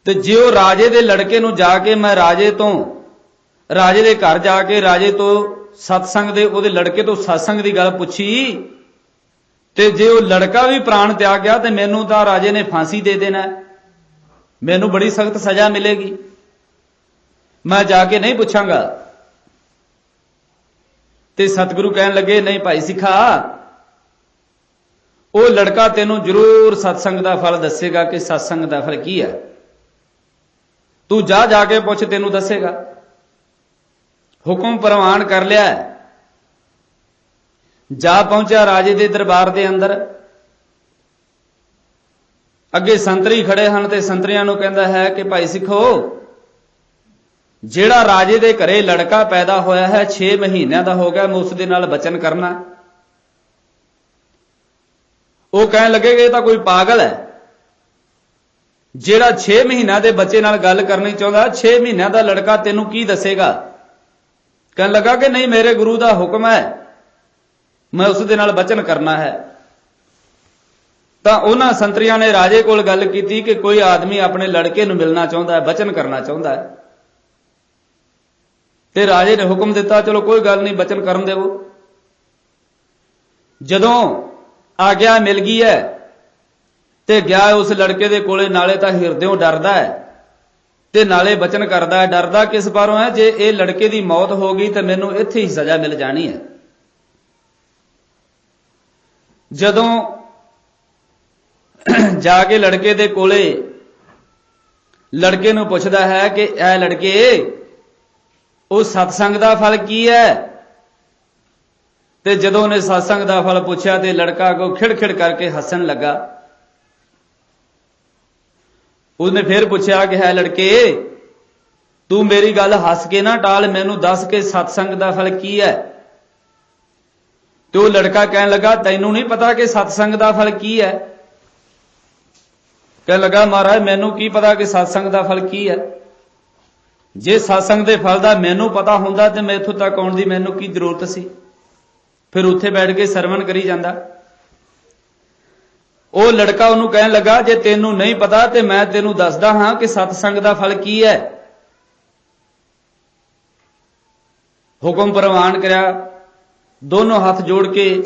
ਤੇ ਜੇ ਉਹ ਰਾਜੇ ਦੇ ਲੜਕੇ ਨੂੰ ਜਾ ਕੇ, ਮੈਂ ਰਾਜੇ ਤੋਂ, ਰਾਜੇ ਦੇ ਘਰ ਜਾ ਕੇ, ਰਾਜੇ ਤੋਂ ਸਤਸੰਗ ਦੇ ਉਹਦੇ ਲੜਕੇ ਤੋਂ ਸਤਸੰਗ ਦੀ ਗੱਲ ਪੁੱਛੀ ਤੇ ਜੇ ਉਹ ਲੜਕਾ ਵੀ ਪ੍ਰਾਣ ਤਿਆਗ ਗਿਆ ਤੇ ਮੈਨੂੰ ਤਾਂ ਰਾਜੇ ਨੇ ਫਾਂਸੀ ਦੇ ਦੇਣਾ। ਮੈਨੂੰ ਬੜੀ ਸਖਤ ਸਜ਼ਾ ਮਿਲੇਗੀ। ਮੈਂ ਜਾ ਕੇ ਨਹੀਂ ਪੁੱਛਾਂਗਾ। ਤੇ ਸਤਿਗੁਰੂ ਕਹਿਣ ਲੱਗੇ, ਨਹੀਂ ਭਾਈ ਸਿੱਖਾ, ਉਹ ਲੜਕਾ ਤੈਨੂੰ ਜ਼ਰੂਰ ਸਤਸੰਗ ਦਾ ਫਲ ਦੱਸੇਗਾ ਕਿ ਸਤਸੰਗ ਦਾ ਫਲ ਕੀ ਹੈ। ਤੂੰ ਜਾ ਜਾ ਕੇ ਪੁੱਛ, ਤੈਨੂੰ ਦੱਸੇਗਾ। ਹੁਕਮ ਪ੍ਰਵਾਨ ਕਰ ਲਿਆ ਜਾ ਪਹੁੰਚਿਆ ਰਾਜੇ ਦੇ ਦਰਬਾਰ ਦੇ ਅੰਦਰ। ਅੱਗੇ ਸੰਤਰੀ ਖੜੇ ਹਨ ਤੇ ਸੰਤਰੀਆਂ ਨੂੰ ਕਹਿੰਦਾ ਹੈ ਕਿ ਭਾਈ ਸਿੱਖੋ, ਜਿਹੜਾ ਰਾਜੇ ਦੇ ਘਰੇ ਲੜਕਾ ਪੈਦਾ ਹੋਇਆ ਹੈ 6 ਮਹੀਨਿਆਂ ਦਾ ਹੋ ਗਿਆ, ਮੈਂ ਉਸ ਦੇ ਨਾਲ ਬਚਨ ਕਰਨਾ। ਉਹ ਕਹਿਣ ਲੱਗੇ ਕਿ ਇਹ ਤਾਂ ਕੋਈ ਪਾਗਲ ਹੈ। ਜਿਹੜਾ 6 ਮਹੀਨਿਆਂ ਦੇ ਬੱਚੇ ਨਾਲ ਗੱਲ ਕਰਨੀ ਚਾਹੁੰਦਾ 6 ਮਹੀਨਿਆਂ ਦਾ ਲੜਕਾ ਤੈਨੂੰ ਕੀ ਦੱਸੇਗਾ? ਕਹਿਣ ਲੱਗਾ ਕਿ ਨਹੀਂ, ਮੇਰੇ ਗੁਰੂ ਦਾ ਹੁਕਮ ਹੈ, ਮੈਂ ਉਸ ਦੇ ਨਾਲ ਬਚਨ ਕਰਨਾ ਹੈ। ਤਾਂ ਉਹਨਾਂ ਸੰਤਰੀਆਂ ਨੇ ਰਾਜੇ ਕੋਲ ਗੱਲ ਕੀਤੀ ਕਿ ਕੋਈ ਆਦਮੀ ਆਪਣੇ ਲੜਕੇ ਨੂੰ ਮਿਲਣਾ ਚਾਹੁੰਦਾ ਹੈ, ਬਚਨ ਕਰਨਾ ਚਾਹੁੰਦਾ ਹੈ। ਤੇ ਰਾਜੇ ਨੇ ਹੁਕਮ ਦਿੱਤਾ, ਚਲੋ ਕੋਈ ਗੱਲ ਨਹੀਂ, ਬਚਨ ਕਰਨ ਦੇਵੋ। ਜਦੋਂ ਆਗਿਆ ਮਿਲ ਗਈ ਹੈ ਤੇ ਗਿਆ ਉਸ ਲੜਕੇ ਦੇ ਕੋਲੇ, ਨਾਲੇ ਤਾਂ ਹਿਰਦਿਓਂ ਡਰਦਾ ਹੈ। ਤੇ ਨਾਲੇ ਬਚਨ ਕਰਦਾ ਹੈ, ਡਰਦਾ ਕਿਸ ਬਾਰੋਂ ਹੈ? ਜੇ ਇਹ ਲੜਕੇ ਦੀ ਮੌਤ ਹੋ ਗਈ ਤਾਂ ਮੈਨੂੰ ਇੱਥੇ ਹੀ ਸਜ਼ਾ ਮਿਲ ਜਾਣੀ ਹੈ। ਜਦੋਂ [clears throat] ਜਾ ਕੇ ਲੜਕੇ ਦੇ ਕੋਲੇ ਲੜਕੇ ਨੂੰ ਪੁੱਛਦਾ ਹੈ ਕਿ ਇਹ ਲੜਕੇ, ਉਹ ਸਤਸੰਗ ਦਾ ਫਲ ਕੀ ਹੈ? ਤੇ ਜਦੋਂ ਉਹਨੇ ਸਤਸੰਗ ਦਾ ਫਲ ਪੁੱਛਿਆ ਤੇ ਲੜਕਾ ਕੋ ਖਿੜਖਿੜ ਕਰਕੇ ਹੱਸਣ ਲੱਗਾ। ਉਹਨੇ ਫਿਰ ਪੁੱਛਿਆ ਕਿ ਹੈ ਲੜਕੇ, ਤੂੰ ਮੇਰੀ ਗੱਲ ਹੱਸ ਕੇ ਨਾ ਟਾਲ, ਮੈਨੂੰ ਦੱਸ ਕੇ ਸਤਸੰਗ ਦਾ ਫਲ ਕੀ ਹੈ? ਤੇ ਉਹ ਲੜਕਾ ਕਹਿਣ ਲੱਗਾ, ਤੈਨੂੰ ਨਹੀਂ ਪਤਾ ਕਿ ਸਤਸੰਗ ਦਾ ਫਲ ਕੀ ਹੈ? ਕਹਿਣ ਲੱਗਾ, ਮਹਾਰਾਜ, ਮੈਨੂੰ ਕੀ ਪਤਾ ਕਿ ਸਤਸੰਗ ਦਾ ਫਲ ਕੀ ਹੈ? ਜੇ ਸਤਸੰਗ ਦੇ ਫਲ ਦਾ ਮੈਨੂੰ ਪਤਾ ਹੁੰਦਾ, ਤੇ ਮੈਂ ਇੱਥੋਂ ਤੱਕ ਆਉਣ ਦੀ ਮੈਨੂੰ ਕੀ ਜ਼ਰੂਰਤ ਸੀ? ਫਿਰ ਉੱਥੇ ਬੈਠ ਕੇ ਸਰਵਣ ਕਰੀ ਜਾਂਦਾ। ਉਹ ਲੜਕਾ ਉਹਨੂੰ ਕਹਿਣ ਲੱਗਾ, ਜੇ ਤੈਨੂੰ ਨਹੀਂ ਪਤਾ ਤੇ ਮੈਂ ਤੈਨੂੰ ਦੱਸਦਾ ਹਾਂ ਕਿ ਸਤਸੰਗ ਦਾ ਫਲ ਕੀ ਹੈ। ਹੁਕਮ ਪ੍ਰਵਾਨ ਕਰਿਆ। ਦੋਨੋਂ ਹੱਥ ਜੋੜ ਕੇ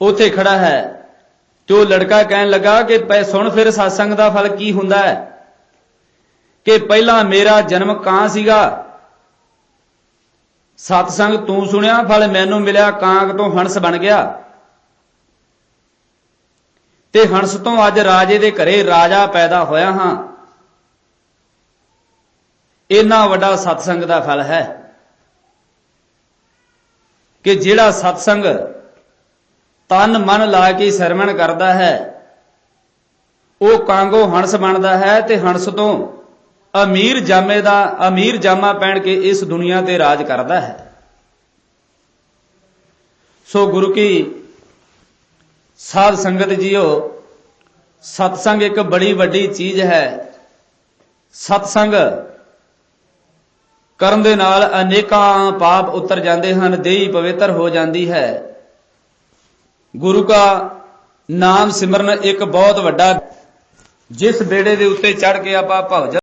ਉੱਥੇ ਖੜਾ ਹੈ ਤੇ ਉਹ ਲੜਕਾ ਕਹਿਣ ਲੱਗਾ ਕਿ ਪੈ ਸੁਣ ਫਿਰ ਸਤਸੰਗ ਦਾ ਫਲ ਕੀ ਹੁੰਦਾ ਹੈ? ਕਿ ਪਹਿਲਾਂ ਮੇਰਾ ਜਨਮ ਕਾਂ ਸੀਗਾ? ਸਤਸੰਗ ਤੂੰ ਸੁਣਿਆ, ਫਲ ਮੈਨੂੰ ਮਿਲਿਆ ਕਾਂਗ ਤੋਂ ਹੰਸ ਬਣ ਗਿਆ। ਤੇ ਹੰਸ ਤੋਂ ਅੱਜ ਰਾਜੇ ਦੇ ਘਰੇ ਰਾਜਾ ਪੈਦਾ ਹੋਇਆ ਹਾਂ। ਇੰਨਾ ਵੱਡਾ ਸਤਸੰਗ ਦਾ ਫਲ ਹੈ ਕਿ ਜਿਹੜਾ ਸਤਸੰਗ ਤਨ ਮਨ ਲਾ ਕੇ ਸਰਵਣ ਕਰਦਾ ਹੈ, ਉਹ ਕਾਂਗੋ ਹੰਸ ਬਣਦਾ ਹੈ ਤੇ ਹੰਸ ਤੋਂ ਅਮੀਰ ਜਾਮੇ ਦਾ, ਅਮੀਰ ਜਾਮਾ ਪਹਿਣ ਕੇ ਇਸ ਦੁਨੀਆ ਤੇ ਰਾਜ ਕਰਦਾ ਹੈ। ਸੋ ਗੁਰੂ ਕੀ ਸਾਧ ਸੰਗਤ ਜੀਓ, ਸਤਸੰਗ ਇੱਕ ਬੜੀ ਵੱਡੀ ਚੀਜ਼ ਹੈ। ਸਤਸੰਗ ਕਰਨ ਦੇ ਨਾਲ ਅਨੇਕਾਂ ਪਾਪ ਉਤਰ ਜਾਂਦੇ ਹਨ, ਦੇਹੀ ਪਵਿੱਤਰ ਹੋ ਜਾਂਦੀ ਹੈ। ਗੁਰੂ ਦਾ ਨਾਮ ਸਿਮਰਨ ਇੱਕ ਬਹੁਤ ਵੱਡਾ ਜਿਸ ਬੇੜੇ ਦੇ ਉੱਤੇ ਚੜ ਕੇ ਆਪਾਂ ਭਵਜਨ